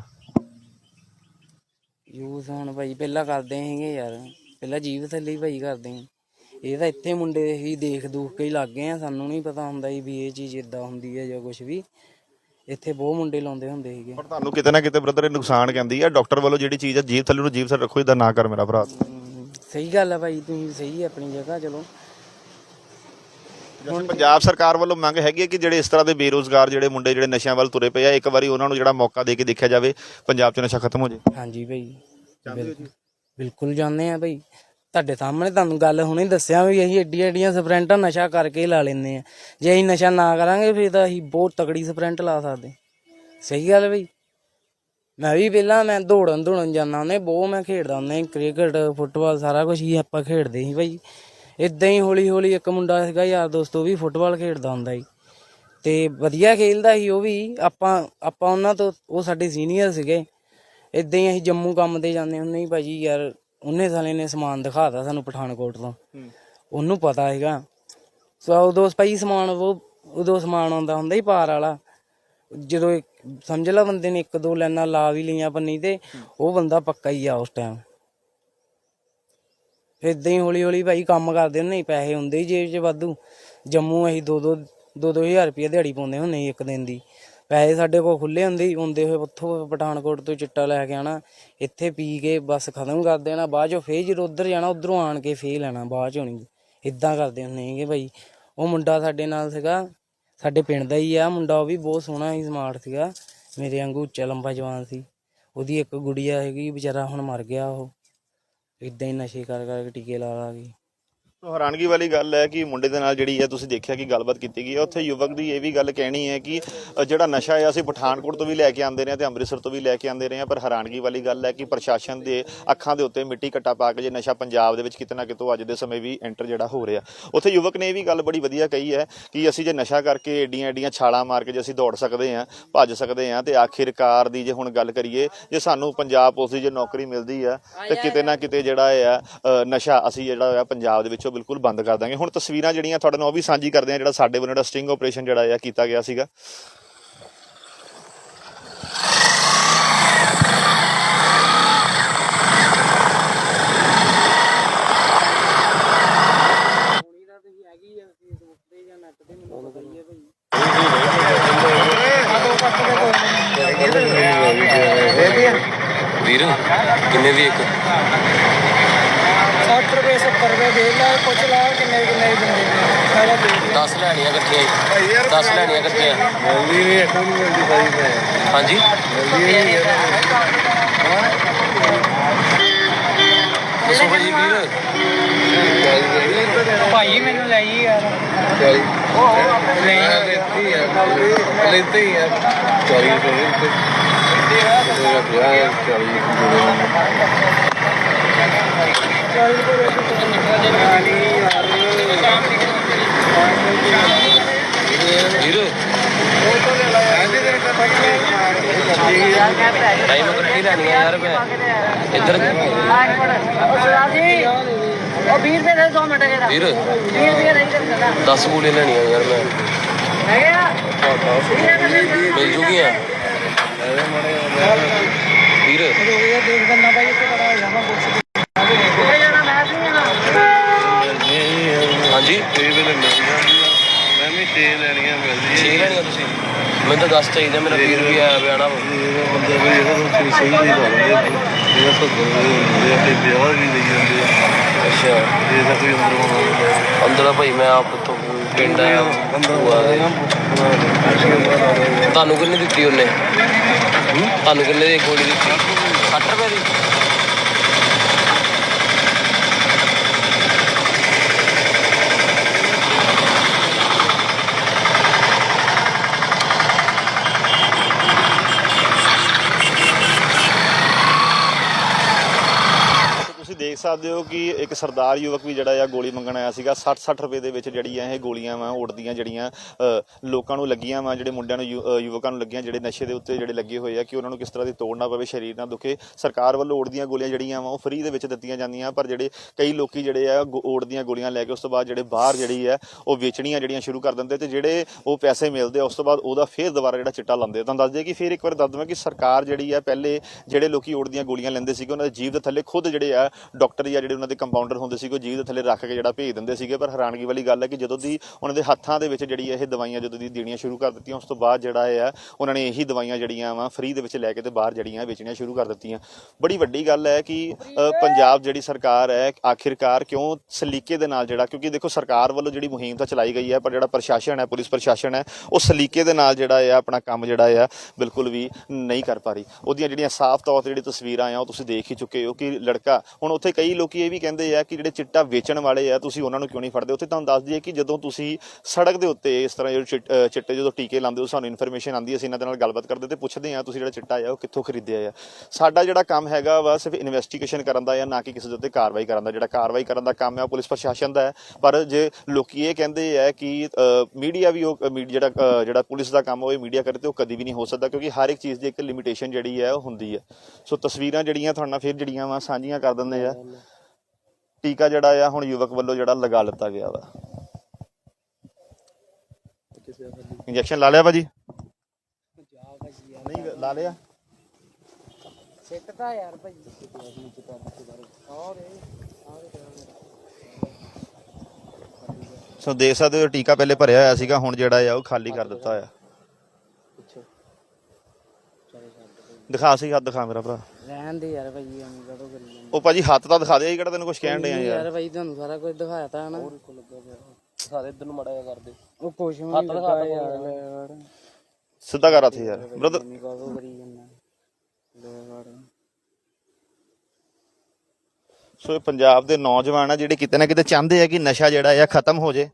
ਯੂਜ਼ ਹੁਣ ਭਾਈ ਪਹਿਲਾਂ ਕਰਦੇ ਸੀਗੇ ਯਾਰ। ਪਹਿਲਾਂ ਜੀਵ ਥੱਲੇ ਹੀ ਭਾਈ ਕਰਦੇ ਸੀ। ਇਹ ਤਾਂ ਇੱਥੇ ਮੁੰਡੇ ਹੀ ਦੇਖ ਦੂਖ ਕੇ ਹੀ ਲੱਗ ਗਏ ਆ। ਸਾਨੂੰ ਨਹੀਂ ਪਤਾ ਹੁੰਦਾ ਵੀ ਇਹ ਚੀਜ਼ ਇਦਾਂ ਹੁੰਦੀ ਹੈ ਜਾਂ ਕੁਝ ਵੀ। ਇੱਥੇ ਬਹੁਤ ਮੁੰਡੇ ਲਾਉਂਦੇ ਹੁੰਦੇ ਸੀਗੇ। ਪਰ ਤੁਹਾਨੂੰ ਕਿਤੇ ਨਾ ਕਿਤੇ ਬ੍ਰਦਰ ਇਹ ਨੁਕਸਾਨ ਕਹਿੰਦੀ ਆ ਡਾਕਟਰ ਵੱਲੋਂ ਜਿਹੜੀ ਚੀਜ਼ ਆ ਜੀਭ ਥੱਲੇ ਨੂੰ ਜੀਭ ਥੱਲੇ ਰੱਖੋ ਇਦਾਂ ਨਾ ਕਰ ਮੇਰਾ ਭਰਾ। ਹਮ, ਸਹੀ ਗੱਲ ਹੈ ਭਾਈ ਤੁਸੀਂ ਸਹੀ ਹੈ ਆਪਣੀ ਜਗ੍ਹਾ ਚਲੋ। ਜਿਵੇਂ ਪੰਜਾਬ ਸਰਕਾਰ ਵੱਲੋਂ ਮੰਗ ਹੈਗੀ ਹੈ ਕਿ ਜਿਹੜੇ ਇਸ ਤਰ੍ਹਾਂ ਦੇ ਬੇਰੋਜ਼ਗਾਰ ਜਿਹੜੇ ਮੁੰਡੇ ਜਿਹੜੇ ਨਸ਼ਿਆਂ ਵੱਲ ਤੁਰੇ ਪਏ ਆ ਇੱਕ ਵਾਰੀ ਉਹਨਾਂ ਨੂੰ ਜਿਹੜਾ ਮੌਕਾ ਦੇ ਕੇ ਦੇਖਿਆ ਜਾਵੇ ਪੰਜਾਬ 'ਚ ਨਸ਼ਾ ਖਤਮ ਹੋ ਜਾਏ ਹਾਂਜੀ ਭਾਈ ਬਿਲ- ਬਿਲਕੁਲ ਜਾਣਦੇ ਆ ਭਾਈ। ਤੁਹਾਡੇ ਸਾਹਮਣੇ ਤੁਹਾਨੂੰ ਗੱਲ ਹੁਣੇ ਦੱਸਿਆ ਵੀ ਅਸੀਂ ਏਡੀਆਂ ਏਡੀਆਂ ਸਪਰੈਂਟਾਂ ਨਸ਼ਾ ਕਰਕੇ ਹੀ ਲਾ ਲੈਂਦੇ ਆ। ਜੇ ਅਸੀਂ ਨਸ਼ਾ ਨਾ ਕਰਾਂਗੇ ਫਿਰ ਤਾਂ ਅਸੀਂ ਬਹੁਤ ਤਕੜੀ ਸਪਰੈਂਟ ਲਾ ਸਕਦੇ। ਸਹੀ ਗੱਲ ਬਈ। ਮੈਂ ਵੀ ਪਹਿਲਾਂ ਮੈਂ ਦੌੜਨ ਦੌੜਨ ਜਾਂਦਾ ਹੁੰਦੇ ਬਹੁਤ ਮੈਂ ਖੇਡਦਾ ਹੁੰਦਾ ਕ੍ਰਿਕਟ, ਫੁੱਟਬਾਲ ਸਾਰਾ ਕੁਝ ਹੀ ਆਪਾਂ ਖੇਡਦੇ ਸੀ ਭਾਈ ਇਦਾਂ ਹੀ ਹੌਲੀ ਹੌਲੀ ਇੱਕ ਮੁੰਡਾ ਸੀਗਾ ਯਾਰ ਦੋਸਤ, ਉਹ ਵੀ ਫੁੱਟਬਾਲ ਖੇਡਦਾ ਹੁੰਦਾ ਸੀ। ਤੇ ਵਧੀਆ ਖੇਲਦਾ ਸੀ ਉਹ ਵੀ, ਆਪਾਂ ਆਪਾਂ ਉਹਨਾਂ ਤੋਂ, ਉਹ ਸਾਡੇ ਸੀਨੀਅਰ ਸੀਗੇ। ਇਦਾਂ ਹੀ ਅਸੀਂ ਜੰਮੂ ਕੰਮ ਤੇ ਜਾਂਦੇ ਹੁੰਦੇ ਸੀ ਭਾਜੀ ਯਾਰ ਉਹਨੇ ਸਾਲੇ ਨੇ ਸਮਾਨ ਦਿਖਾਤਾ ਸਾਨੂੰ ਪਠਾਨਕੋਟ ਤੋਂ। ਉਹਨੂੰ ਪਤਾ ਹੈਗਾ ਸੋ ਉਦੋਂ ਭਾਈ ਸਮਾਨ ਉਹ ਉਦੋਂ ਸਮਾਨ ਆਉਂਦਾ ਹੁੰਦਾ ਹੀ ਪਾਰ ਵਾਲਾ। ਜਦੋਂ ਇੱਕ- ਸਮਝ ਲਾ ਬੰਦੇ ਨੇ ਇੱਕ ਦੋ ਲਾਈਨਾਂ ਲਾ ਵੀ ਲਈਆਂ ਪੰਨੀ ਤੇ ਉਹ ਬੰਦਾ ਪੱਕਾ ਹੀ ਆ ਉਸ ਟਾਈਮ ਇਦਾਂ ਹੀ ਹੌਲੀ ਹੌਲੀ ਭਾਈ ਕੰਮ ਕਰਦੇ ਹੁੰਦੇ ਪੈਸੇ ਹੁੰਦੇ ਹੀ ਜੇਬ 'ਚ ਵਾਧੂ। ਜੰਮੂ ਅਸੀਂ ਦੋ ਦੋ ਦੋ ਦੋ ਹਜ਼ਾਰ ਰੁਪਏ ਦਿਹਾੜੀ ਪਾਉਂਦੇ ਹੁੰਦੇ ਸੀ ਇੱਕ ਦਿਨ ਦੀ। ਪੈਸੇ ਸਾਡੇ ਕੋਲ ਖੁੱਲੇ ਹੁੰਦੇ ਸੀ, ਹੁੰਦੇ ਹੋਏ ਉੱਥੋਂ ਪਠਾਨਕੋਟ ਤੋਂ ਚਿੱਟਾ ਲੈ ਕੇ ਆਣਾ ਇੱਥੇ ਪੀ ਕੇ ਬਸ ਖਤਮ ਕਰ ਦੇਣਾ, ਬਾਅਦ ਚੋਂ ਫੇਰ ਜਦੋਂ ਉੱਧਰ ਜਾਣਾ, ਉਧਰੋਂ ਆਣ ਕੇ ਫੇਰ ਲੈਣਾ, ਬਾਅਦ ਚੋਂ ਨਹੀਂ ਇਦਾਂ ਕਰਦੇ ਹੁੰਦੇ ਸੀਗੇ ਭਾਈ ਉਹ ਮੁੰਡਾ ਸਾਡੇ ਨਾਲ ਸੀਗਾ, ਸਾਡੇ ਪਿੰਡ ਦਾ ਹੀ ਆ, ਮੁੰਡਾ ਉਹ ਵੀ ਬਹੁਤ ਸੋਹਣਾ ਸੀ ਸਮਾਰਟ ਸੀਗਾ, ਮੇਰੇ ਵਾਂਗੂ ਉੱਚਾ ਲੰਬਾ ਜਵਾਨ ਸੀ। ਉਹਦੀ ਇੱਕ ਗੁੜੀਆ ਹੈਗੀ ਵਿਚਾਰਾ ਹੁਣ ਮਰ ਗਿਆ ਉਹ ਇਦਾਂ ਹੀ ਨਸ਼ੇ ਕਰ ਕਰਕੇ ਟੀਕੇ ਲਾ ਲਾ ਕੇ। ਸੋ ਹੈਰਾਨਗੀ ਵਾਲੀ ਗੱਲ ਹੈ ਕਿ ਮੁੰਡੇ ਦੇ ਨਾਲ ਜਿਹੜੀ ਹੈ ਤੁਸੀਂ ਦੇਖਿਆ ਕਿ ਗੱਲਬਾਤ ਕੀਤੀ ਗਈ ਹੈ। ਉੱਥੇ ਯੁਵਕ ਦੀ ਇਹ ਵੀ ਗੱਲ ਕਹਿਣੀ ਹੈ ਕਿ ਅ, ਜਿਹੜਾ ਨਸ਼ਾ ਹੈ ਅਸੀਂ ਪਠਾਨਕੋਟ ਤੋਂ ਵੀ ਲੈ ਕੇ ਆਉਂਦੇ ਰਹੇ ਹਾਂ ਤੇ ਅੰਮ੍ਰਿਤਸਰ ਤੋਂ ਵੀ ਲੈ ਕੇ ਆਉਂਦੇ ਰਹੇ ਹਾਂ ਪਰ ਹੈਰਾਨਗੀ ਵਾਲੀ ਗੱਲ ਹੈ ਕਿ ਪ੍ਰਸ਼ਾਸਨ ਦੇ ਅੱਖਾਂ ਦੇ ਉੱਤੇ ਮਿੱਟੀ ਘੱਟਾ ਪਾ ਕੇ ਜੇ ਨਸ਼ਾ ਪੰਜਾਬ ਦੇ ਵਿੱਚ ਕਿਤੇ ਨਾ ਕਿਤੋਂ ਅੱਜ ਦੇ ਸਮੇਂ ਵੀ ਐਂਟਰ ਜਿਹੜਾ ਹੋ ਰਿਹਾ। ਉੱਥੇ ਯੁਵਕ ਨੇ ਇਹ ਵੀ ਗੱਲ ਬੜੀ ਵਧੀਆ ਕਹੀ ਹੈ ਕਿ ਅਸੀਂ ਜੇ ਨਸ਼ਾ ਕਰਕੇ ਏਡੀਆਂ ਏਡੀਆਂ ਛਾਲਾਂ ਮਾਰ ਕੇ ਜੇ ਅਸੀਂ ਦੌੜ ਸਕਦੇ ਹਾਂ ਭੱਜ ਸਕਦੇ ਹਾਂ ਤੇ ਆਖਿਰਕਾਰ ਦੀ ਜੇ ਹੁਣ ਗੱਲ ਕਰੀਏ ਜੇ ਸਾਨੂੰ ਪੰਜਾਬ ਪੁਲਿਸ ਦੀ ਜੇ ਨੌਕਰੀ ਮਿਲਦੀ ਹੈ ਤੇ ਕਿਤੇ ਨਾ ਕਿਤੇ ਜਿਹੜਾ ਹੈ ਅ, ਨਸ਼ਾ ਅਸੀਂ ਜਿਹੜਾ ਹੈ ਪੰਜਾਬ ਦੇ ਵਿੱਚੋਂ ਬਿਲਕੁਲ ਬੰਦ ਕਰ ਦਾਂਗੇ। ਹੁਣ ਤਸਵੀਰਾਂ ਜਿਹੜੀਆਂ ਤੁਹਾਡੇ ਨਾਲ ਉਹ ਵੀ ਸਾਂਝੀ ਕਰਦੇ ਹਾਂ, ਜਿਹੜਾ ਸਾਡੇ ਵੱਲੋਂ ਜਿਹੜਾ ਸਟਿੰਗ ਆਪਰੇਸ਼ਨ ਜਿਹੜਾ ਹੈ ਕੀਤਾ ਗਿਆ ਸੀਗਾ। ਵੀਰ, ਕਿੰਨੇ ਦੀ ਇੱਕ? ਰੁਪਏ 70 ਰੁਪਏ ਦੇ ਲੈ ਪੁੱਛ ਲਾ ਕਿੰਨੇ ਕਿੰਨੇ ਦਿੰਦੇ ਨੇ। ਸਾਰਾ ਦੇ 10 ਲੈਣੀਆਂ ਇਕੱਠੀਆਂ 10 ਲੈਣੀਆਂ ਇਕੱਠੀਆਂ। ਹਾਂਜੀ? ਦੱਸੋ ਭਾਜੀ ਵੀਰ। ਭਾਈ ਮੈਨੂੰ ਲੈ ਜੀ ਯਾਰ। ਵੀਰ ਟਾਈਮ ਇਕੱਠੀ ਲੈਣੀਆਂ ਯਾਰ ਮੈਂ ਇੱਧਰ ਉਹ 20 ਰੁਪਏ ਦੇ 2 ਮਿੰਟ ਦੇ ਵੀਰ 20 ਰੁਪਏ ਨਹੀਂ ਦਿੰਦਾ 10 ਗੋਲੀਆਂ ਲੈਣੀਆਂ ਯਾਰ ਮੈਂ ਹੈਗੇ ਆ 20 ਰੁਪਏ ਦੇ ਮਿਲ ਜੂਗੀਆਂ ਵੀਰ ਦੇਖ ਬੰਦਾ ਭਾਈ ਇੱਥੇ ਬੜਾ ਜਾਣਾ ਪੁੱਛ ਹਾਂਜੀ। ਮੈਂ ਵੀ ਛੇ ਲੈਣੀਆਂ ਮਿਲਦੀ ਛੇ ਲੈਣੀਆਂ ਤੁਸੀਂ। ਮੈਨੂੰ ਤਾਂ 10 ਚਾਹੀਦਾ ਮੇਰਾ ਵੀਰ ਵੀ ਆਇਆ ਪਿਆ ਨਾ ਇਹ ਬੰਦੇ ਵੀ ਇਹਦਾ ਤਾਂ ਸਹੀ ਨਹੀਂ ਲਾਉਂਦੇ ਇਹਦਾ ਸੱਦਰ ਹੁੰਦੇ ਆ ਤੇ ਵਿਆਹ ਵੀ ਲਈ ਜਾਂਦੇ ਆ ਅੱਛਾ। ਇਹ ਤਾਂ ਕੋਈ ਅੰਦਰ ਹੋਣਾ ਅੰਦਰ ਆ ਭਾਈ ਮੈਂ ਆਪ ਤੋਂ ਪਿੰਡ ਆਇਆ। ਭੂਆ ਦੇ। ਤੁਹਾਨੂੰ ਕਿੰਨੇ ਦਿੱਤੀ ਉਹਨੇ? ਤੁਹਾਨੂੰ ਕਿੰਨੇ ਦੀ ਗੋਲੀ ਦਿੱਤੀ? 60 ਰੁਪਏ ਦੀ ਸੋ ਤੁਸੀਂ ਦੇਖ ਸਕਦੇ ਹੋ ਕਿ ਇੱਕ ਸਰਦਾਰ ਯੁਵਕ ਵੀ ਜਿਹੜਾ ਆ ਗੋਲੀ ਮੰਗਣ ਆਇਆ ਸੀਗਾ 60 60 ਰੁਪਏ ਦੇ ਵਿੱਚ ਜਿਹੜੀ ਆ ਇਹ ਗੋਲੀਆਂ ਵਾ ਉੜਦੀਆਂ ਜਿਹੜੀਆਂ ਲੋਕਾਂ ਨੂੰ ਲੱਗੀਆਂ ਵਾ, ਜਿਹੜੇ ਮੁੰਡਿਆਂ ਨੂੰ, ਯੁ- ਯੁਵਕਾਂ ਨੂੰ ਲੱਗੀਆਂ, ਜਿਹੜੇ ਨਸ਼ੇ ਦੇ ਉੱਤੇ ਜਿਹੜੇ ਲੱਗੇ ਹੋਏ ਆ ਕਿ ਉਹਨਾਂ ਨੂੰ ਕਿਸ ਤਰ੍ਹਾਂ ਦੀ ਤੋੜਨਾ ਪਵੇ, ਸਰੀਰ ਨਾਲ ਦੁਖੇ ਸਰਕਾਰ ਵੱਲੋਂ ਉੜਦੀਆਂ ਗੋਲੀਆਂ ਜਿਹੜੀਆਂ ਵਾ, ਉਹ ਫ੍ਰੀ ਦੇ ਵਿੱਚ ਦਿੱਤੀਆਂ ਜਾਂਦੀਆਂ, ਪਰ ਜਿਹੜੇ ਕਈ ਲੋਕੀ ਜਿਹੜੇ ਆ ਗੋ- ਉੜਦੀਆਂ ਗੋਲੀਆਂ ਲੈ ਕੇ ਉਸ ਤੋਂ ਬਾਅਦ ਜਿਹੜੇ ਬਾਹਰ ਜਿਹੜੀ ਆ, ਉਹ ਵੇਚਣੀਆਂ ਜਿਹੜੀਆਂ ਸ਼ੁਰੂ ਕਰ ਦਿੰਦੇ ਤੇ ਜਿਹੜੇ ਉਹ ਪੈਸੇ ਮਿਲਦੇ ਆ, ਉਸ ਤੋਂ ਬਾਅਦ ਉਹਦਾ ਫੇਰ ਦੁਬਾਰਾ ਜਿਹੜਾ ਚਿੱਟਾ ਲਾਉਂਦੇ ਆ। ਤੁਹਾਨੂੰ ਦੱਸ ਦਈਏ ਕਿ ਫੇਰ ਇੱਕ ਵਾਰ ਦੱਸ ਦਵਾਂ ਕਿ ਸਰਕਾਰ ਜਿਹੜੀ ਆ, ਪਹਿਲੇ ਜਿਹੜੇ ਲੋਕੀ ਉੜਦੀਆਂ ਗੋਲੀਆਂ ਲੈਂਦੇ ਸੀਗੇ, ਉਹਨਾਂ ਦੇ ਜੀਵ ਦੇ ਥੱਲੇ ਖੁਦ ਜਿਹੜੇ ਆ, ਡਾਕਟਰ ਜਾਂ ਜਿਹੜੇ ਉਹਨਾਂ ਦੇ ਕੰਪਾਊਂਡਰ ਹੁੰਦੇ ਸੀ ਉਹ ਜੀਵ ਦੇ ਥੱਲੇ ਰੱਖ ਕੇ ਜਿਹੜਾ ਭੇਜ ਦਿੰਦੇ ਸੀਗੇ। ਪਰ ਹੈਰਾਨਗੀ ਵਾਲੀ ਗੱਲ ਹੈ ਕਿ ਜਦੋਂ ਦੀ ਉਹਨਾਂ ਦੇ ਹੱਥਾਂ ਦੇ ਵਿੱਚ ਜਿਹੜੀ ਇਹ ਦਵਾਈਆਂ ਜਦੋਂ ਦੀ ਦੇਣੀਆਂ ਸ਼ੁਰੂ ਕਰ ਦਿੱਤੀਆਂ, ਉਸ ਤੋਂ ਬਾਅਦ ਜਿਹੜਾ ਇਹ ਆ, ਉਹਨਾਂ ਨੇ ਇਹੀ ਦਵਾਈਆਂ ਜਿਹੜੀਆਂ ਵਾ ਫ੍ਰੀ ਦੇ ਵਿੱਚ ਲੈ ਕੇ ਤੇ ਬਾਹਰ ਜਿਹੜੀਆਂ ਵੇਚਣੀਆਂ ਸ਼ੁਰੂ ਕਰ ਦਿੱਤੀਆਂ। ਬੜੀ ਵੱਡੀ ਗੱਲ ਹੈ ਕਿ ਪੰਜਾਬ ਜਿਹੜੀ ਸਰਕਾਰ ਹੈ, ਆਖਿਰਕਾਰ ਕਿਉਂ ਸਲੀਕੇ ਦੇ ਨਾਲ ਜਿਹੜਾ, ਕਿਉਂਕਿ ਦੇਖੋ ਸਰਕਾਰ ਵੱਲੋਂ ਜਿਹੜੀ ਮੁਹਿੰਮ ਤਾਂ ਚਲਾਈ ਗਈ ਹੈ, ਪਰ ਜਿਹੜਾ ਪ੍ਰਸ਼ਾਸਨ ਹੈ, ਪੁਲਿਸ ਪ੍ਰਸ਼ਾਸਨ ਹੈ, ਉਹ ਸਲੀਕੇ ਦੇ ਨਾਲ ਜਿਹੜਾ ਹੈ ਆਪਣਾ ਕੰਮ ਜਿਹੜਾ ਹੈ ਬਿਲਕੁਲ ਵੀ ਨਹੀਂ ਕਰ ਪਾ ਰਹੀ। ਉਹਦੀਆਂ ਜਿਹੜੀਆਂ ਸਾਫ਼ ਤੌਰ ਤੇ ਜਿਹੜੀ ਤਸਵੀਰਾਂ ਆ, ਉਹ ਤੁਸੀਂ ਦੇਖ ਹੀ ਚੁੱਕੇ ਹੋ ਕਿ ਲੜਕਾ, ਹੁਣ ਉੱਥੇ ਕਈ ਲੋਕੀ ਇਹ ਵੀ ਕਹਿੰਦੇ ਆ ਕਿ ਜਿਹੜੇ ਚਿੱਟਾ ਵੇਚਣ ਵਾਲੇ ਆ, ਤੁਸੀਂ ਉਹਨਾਂ ਨੂੰ ਕਿਉਂ ਨਹੀਂ ਫੜਦੇ? ਉੱਥੇ ਤੁਹਾਨੂੰ ਦੱਸ ਦਈਏ ਕਿ ਜਦੋਂ ਤੁਸੀਂ ਸੜਕ ਦੇ ਉੱਤੇ ਇਸ ਤਰ੍ਹਾਂ ਜਿਹੜੇ ਚਿੱਟ- ਚਿੱਟੇ ਜਦੋਂ ਟੀਕੇ ਲਾਉਂਦੇ ਹੋ, ਸਾਨੂੰ ਇਨਫੋਰਮੇਸ਼ਨ ਆਉਂਦੀ ਅਸੀਂ ਇਹਨਾਂ ਦੇ ਨਾਲ ਗੱਲਬਾਤ ਕਰਦੇ ਤੇ ਪੁੱਛਦੇ ਆ ਤੁਸੀਂ ਜਿਹੜਾ ਚਿੱਟਾ ਆ, ਉਹ ਕਿੱਥੋਂ ਖਰੀਦਿਆ ਆ? ਸਾਡਾ ਜਿਹੜਾ ਕੰਮ ਹੈਗਾ ਵਾ, ਸਿਰਫ ਇਨਵੈਸਟੀਗੇਸ਼ਨ ਕਰਨ ਦਾ ਜਾਂ ਨਾ ਕਿ ਕਿਸੇ ਦੇ ਉੱਤੇ ਕਾਰਵਾਈ ਕਰਨ ਦਾ। ਜਿਹੜਾ ਕਾਰਵਾਈ ਕਰਨ ਦਾ ਕੰਮ ਆ, ਉਹ ਪੁਲਿਸ ਪ੍ਰਸ਼ਾਸਨ ਦਾ ਹੈ। ਪਰ ਜੇ ਲੋਕੀ ਇਹ ਕਹਿੰਦੇ ਆ ਕਿ ਮੀਡੀਆ ਵੀ ਉਹ ਮੀ- ਜਿਹੜਾ ਜਿਹੜਾ ਪੁਲਿਸ ਦਾ ਕੰਮ ਉਹ ਮੀਡੀਆ ਕਰੇ ਤੇ ਉਹ ਕਦੀ ਵੀ ਨਹੀਂ ਹੋ ਸਕਦਾ, ਕਿਉਂਕਿ ਹਰ ਇੱਕ ਚੀਜ਼ ਦੀ ਇੱਕ ਲਿਮਿਟੇਸ਼ਨ ਜਿਹੜੀ ਹੈ ਉਹ ਹੁੰਦੀ ਹੈ ਸੋ ਤਸਵੀਰਾਂ ਜਿਹੜੀਆਂ ਤੁਹਾਡੇ ਨਾਲ ਫਿਰ ਜਿਹੜੀਆਂ ਵਾ, ਸਾਂਝੀਆਂ ਕਰ ਦਿੰਦੇ ਆ। ਟੀਕਾ ਜਿਹੜਾ ਆ ਹੁਣ ਯੁਵਕ ਵੱਲੋਂ ਜਿਹੜਾ ਲਗਾ ਲਿੱਤਾ ਗਿਆ ਵਾ। ਇੰਜੈਕਸ਼ਨ ਲਾ ਲਿਆ ਭਾਜੀ? ਨਹੀਂ ਲਾ ਲਿਆ। ਸਿੱਟਦਾ ਯਾਰ ਭਾਈ। ਔਰ ਸੋ ਦੇਖ ਸਕਦੇ ਹੋ ਟੀਕਾ ਪਹਿਲੇ ਭਰਿਆ ਹੋਇਆ ਸੀਗਾ ਹੁਣ ਜਿਹੜਾ ਆ ਉਹ ਖਾਲੀ ਕਰ ਦਿੱਤਾ ਹੋਇਆ ਦਿਖਾ ਸੀ ਹੱਥ ਦਿਖਾ ਮੇਰਾ ਭਰਾ। ਰਹਿਣ ਦੇ ਯਾਰ ਭਾਈ ਐਵੇਂ ਕਦੋਂ ਕਰੀ ਜਾਂਦੇ ਉਹ ਭਾਜੀ ਹੱਥ ਤਾਂ ਦਿਖਾ ਦੇ ਕਿਹੜਾ ਤੈਨੂੰ ਕੁਝ ਕਹਿਣ ਡਿਆ ਯਾਰ ਯਾਰ। ਭਾਈ ਤੁਹਾਨੂੰ ਸਾਰਾ ਕੁਝ ਦਿਖਾਇਆ ਤਾਂ ਨਾ। ਸਾਰੇ ਇਧਰ ਨੂੰ ਮੜਾ ਜਾ ਕਰਦੇ ਉਹ ਕੁਛ ਵੀ ਨਹੀਂ ਲੱਗਾ ਯਾਰ। ਸਿੱਧਾ ਕਰ ਹੱਥ ਯਾਰ। ਬ੍ਰਦਰ ਐਵੇਂ ਕਦੋਂ ਕਰੀ ਜਾਂਦਾ ਲੈ ਵੜ ਸੋ ਇਹ ਪੰਜਾਬ ਦੇ ਨੌਜਵਾਨ ਆ ਜਿਹੜੇ ਕਿਤੇ ਨਾ ਕਿਤੇ ਚਾਹੁੰਦੇ ਆ ਕਿ ਨਸ਼ਾ ਜਿਹੜਾ ਆ ਖਤਮ ਹੋ ਜੇ।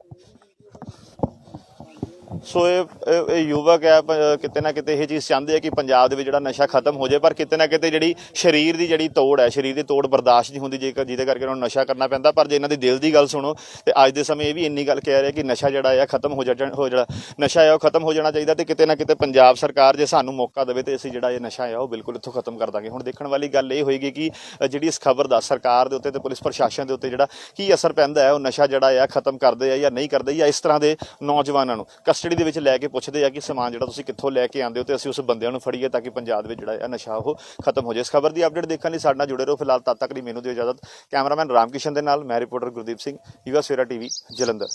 ਸੋ ਇਹ, ਇਹ- ਯੁਵਕ ਹੈ ਕਿਤੇ ਨਾ ਕਿਤੇ ਇਹ ਚੀਜ਼ ਚਾਹੁੰਦੇ ਆ ਕਿ ਪੰਜਾਬ ਦੇ ਵਿੱਚ ਜਿਹੜਾ ਨਸ਼ਾ ਖਤਮ ਹੋ ਜੇ ਪਰ ਕਿਤੇ ਨਾ ਕਿਤੇ ਜਿਹੜੀ ਸਰੀਰ ਦੀ ਜਿਹੜੀ ਤੋੜ ਹੈ, ਸਰੀਰ ਦੀ ਤੋੜ ਬਰਦਾਸ਼ਤ ਨਹੀਂ ਹੁੰਦੀ, ਜੇਕਰ, ਜਿਹਦੇ ਕਰਕੇ ਉਹਨਾਂ ਨੂੰ ਨਸ਼ਾ ਕਰਨਾ ਪੈਂਦਾ। ਪਰ ਜੇ ਇਹਨਾਂ ਦੀ ਦਿਲ ਦੀ ਗੱਲ ਸੁਣੋ, ਤੇ ਅੱਜ ਦੇ ਸਮੇਂ ਇਹ ਵੀ ਇੰਨੀ ਗੱਲ ਕਹਿ ਰਿਹਾ ਕਿ ਨਸ਼ਾ ਜਿਹੜਾ ਆ, ਖਤਮ ਹੋ ਜਾਣਾ, ਹੋ ਜਿਹੜਾ ਨਸ਼ਾ ਹੈ ਉਹ ਖਤਮ ਹੋ ਜਾਣਾ ਚਾਹੀਦਾ, ਤੇ ਕਿਤੇ ਨਾ ਕਿਤੇ ਪੰਜਾਬ ਸਰਕਾਰ ਜੇ ਸਾਨੂੰ ਮੌਕਾ ਦੇਵੇ, ਤੇ ਅਸੀਂ ਜਿਹੜਾ ਇਹ ਨਸ਼ਾ ਹੈ ਉਹ ਬਿਲਕੁਲ ਇੱਥੋਂ ਖਤਮ ਕਰ ਦਾਂਗੇ। ਹੁਣ ਦੇਖਣ ਵਾਲੀ ਗੱਲ ਇਹ ਹੋਏਗੀ ਕਿ ਜਿਹੜੀ ਇਸ ਖਬਰ ਦਾ ਸਰਕਾਰ ਦੇ ਉੱਤੇ ਤੇ ਪੁਲਿਸ ਪ੍ਰਸ਼ਾਸਨ ਦੇ ਉੱਤੇ ਜਿਹੜਾ ਕੀ ਅਸਰ ਪੈਂਦਾ ਹੈ, ਉਹ ਨਸ਼ਾ ਜਿਹੜਾ ਆ, ਖਤਮ ਕਰਦੇ ਆ ਜਾਂ ਨਹੀਂ ਕਰਦੇ, ਜਾਂ ਇਸ ਤਰ੍ਹਾਂ ਦੇ ਨੌਜਵਾਨਾਂ ਨੂੰ, ਕਸਟਡੀ ਦੇ ਵਿੱਚ ਲੈ ਕੇ ਪੁੱਛਦੇ ਆ ਕਿ ਸਮਾਨ ਜਿਹੜਾ ਤੁਸੀਂ ਕਿੱਥੋਂ ਲੈ ਕੇ ਆਉਂਦੇ ਹੋ ਤੇ ਅਸੀਂ ਉਸ ਬੰਦਿਆਂ ਨੂੰ ਫੜੀਏ ਤਾਂ ਕਿ ਪੰਜਾਬ ਵਿੱਚ ਜਿਹੜਾ ਹੈ ਨਸ਼ਾ ਉਹ ਖਤਮ ਹੋ ਜਾਏ। ਇਸ ਖਬਰ ਦੀ ਅਪਡੇਟ ਦੇਖਣ ਲਈ ਸਾਡੇ ਨਾਲ ਜੁੜੇ ਰਹੋ। ਫਿਲਹਾਲ ਤਦ ਤੱਕ ਲਈ ਮੈਨੂੰ ਦਿਓ ਇਜਾਜ਼ਤ। ਕੈਮਰਾਮੈਨ ਰਾਮਕਿਸ਼ਨ ਦੇ ਨਾਲ, ਮੈਂ reporter Gurdeep Singh, US Savera TV, Jalandhar.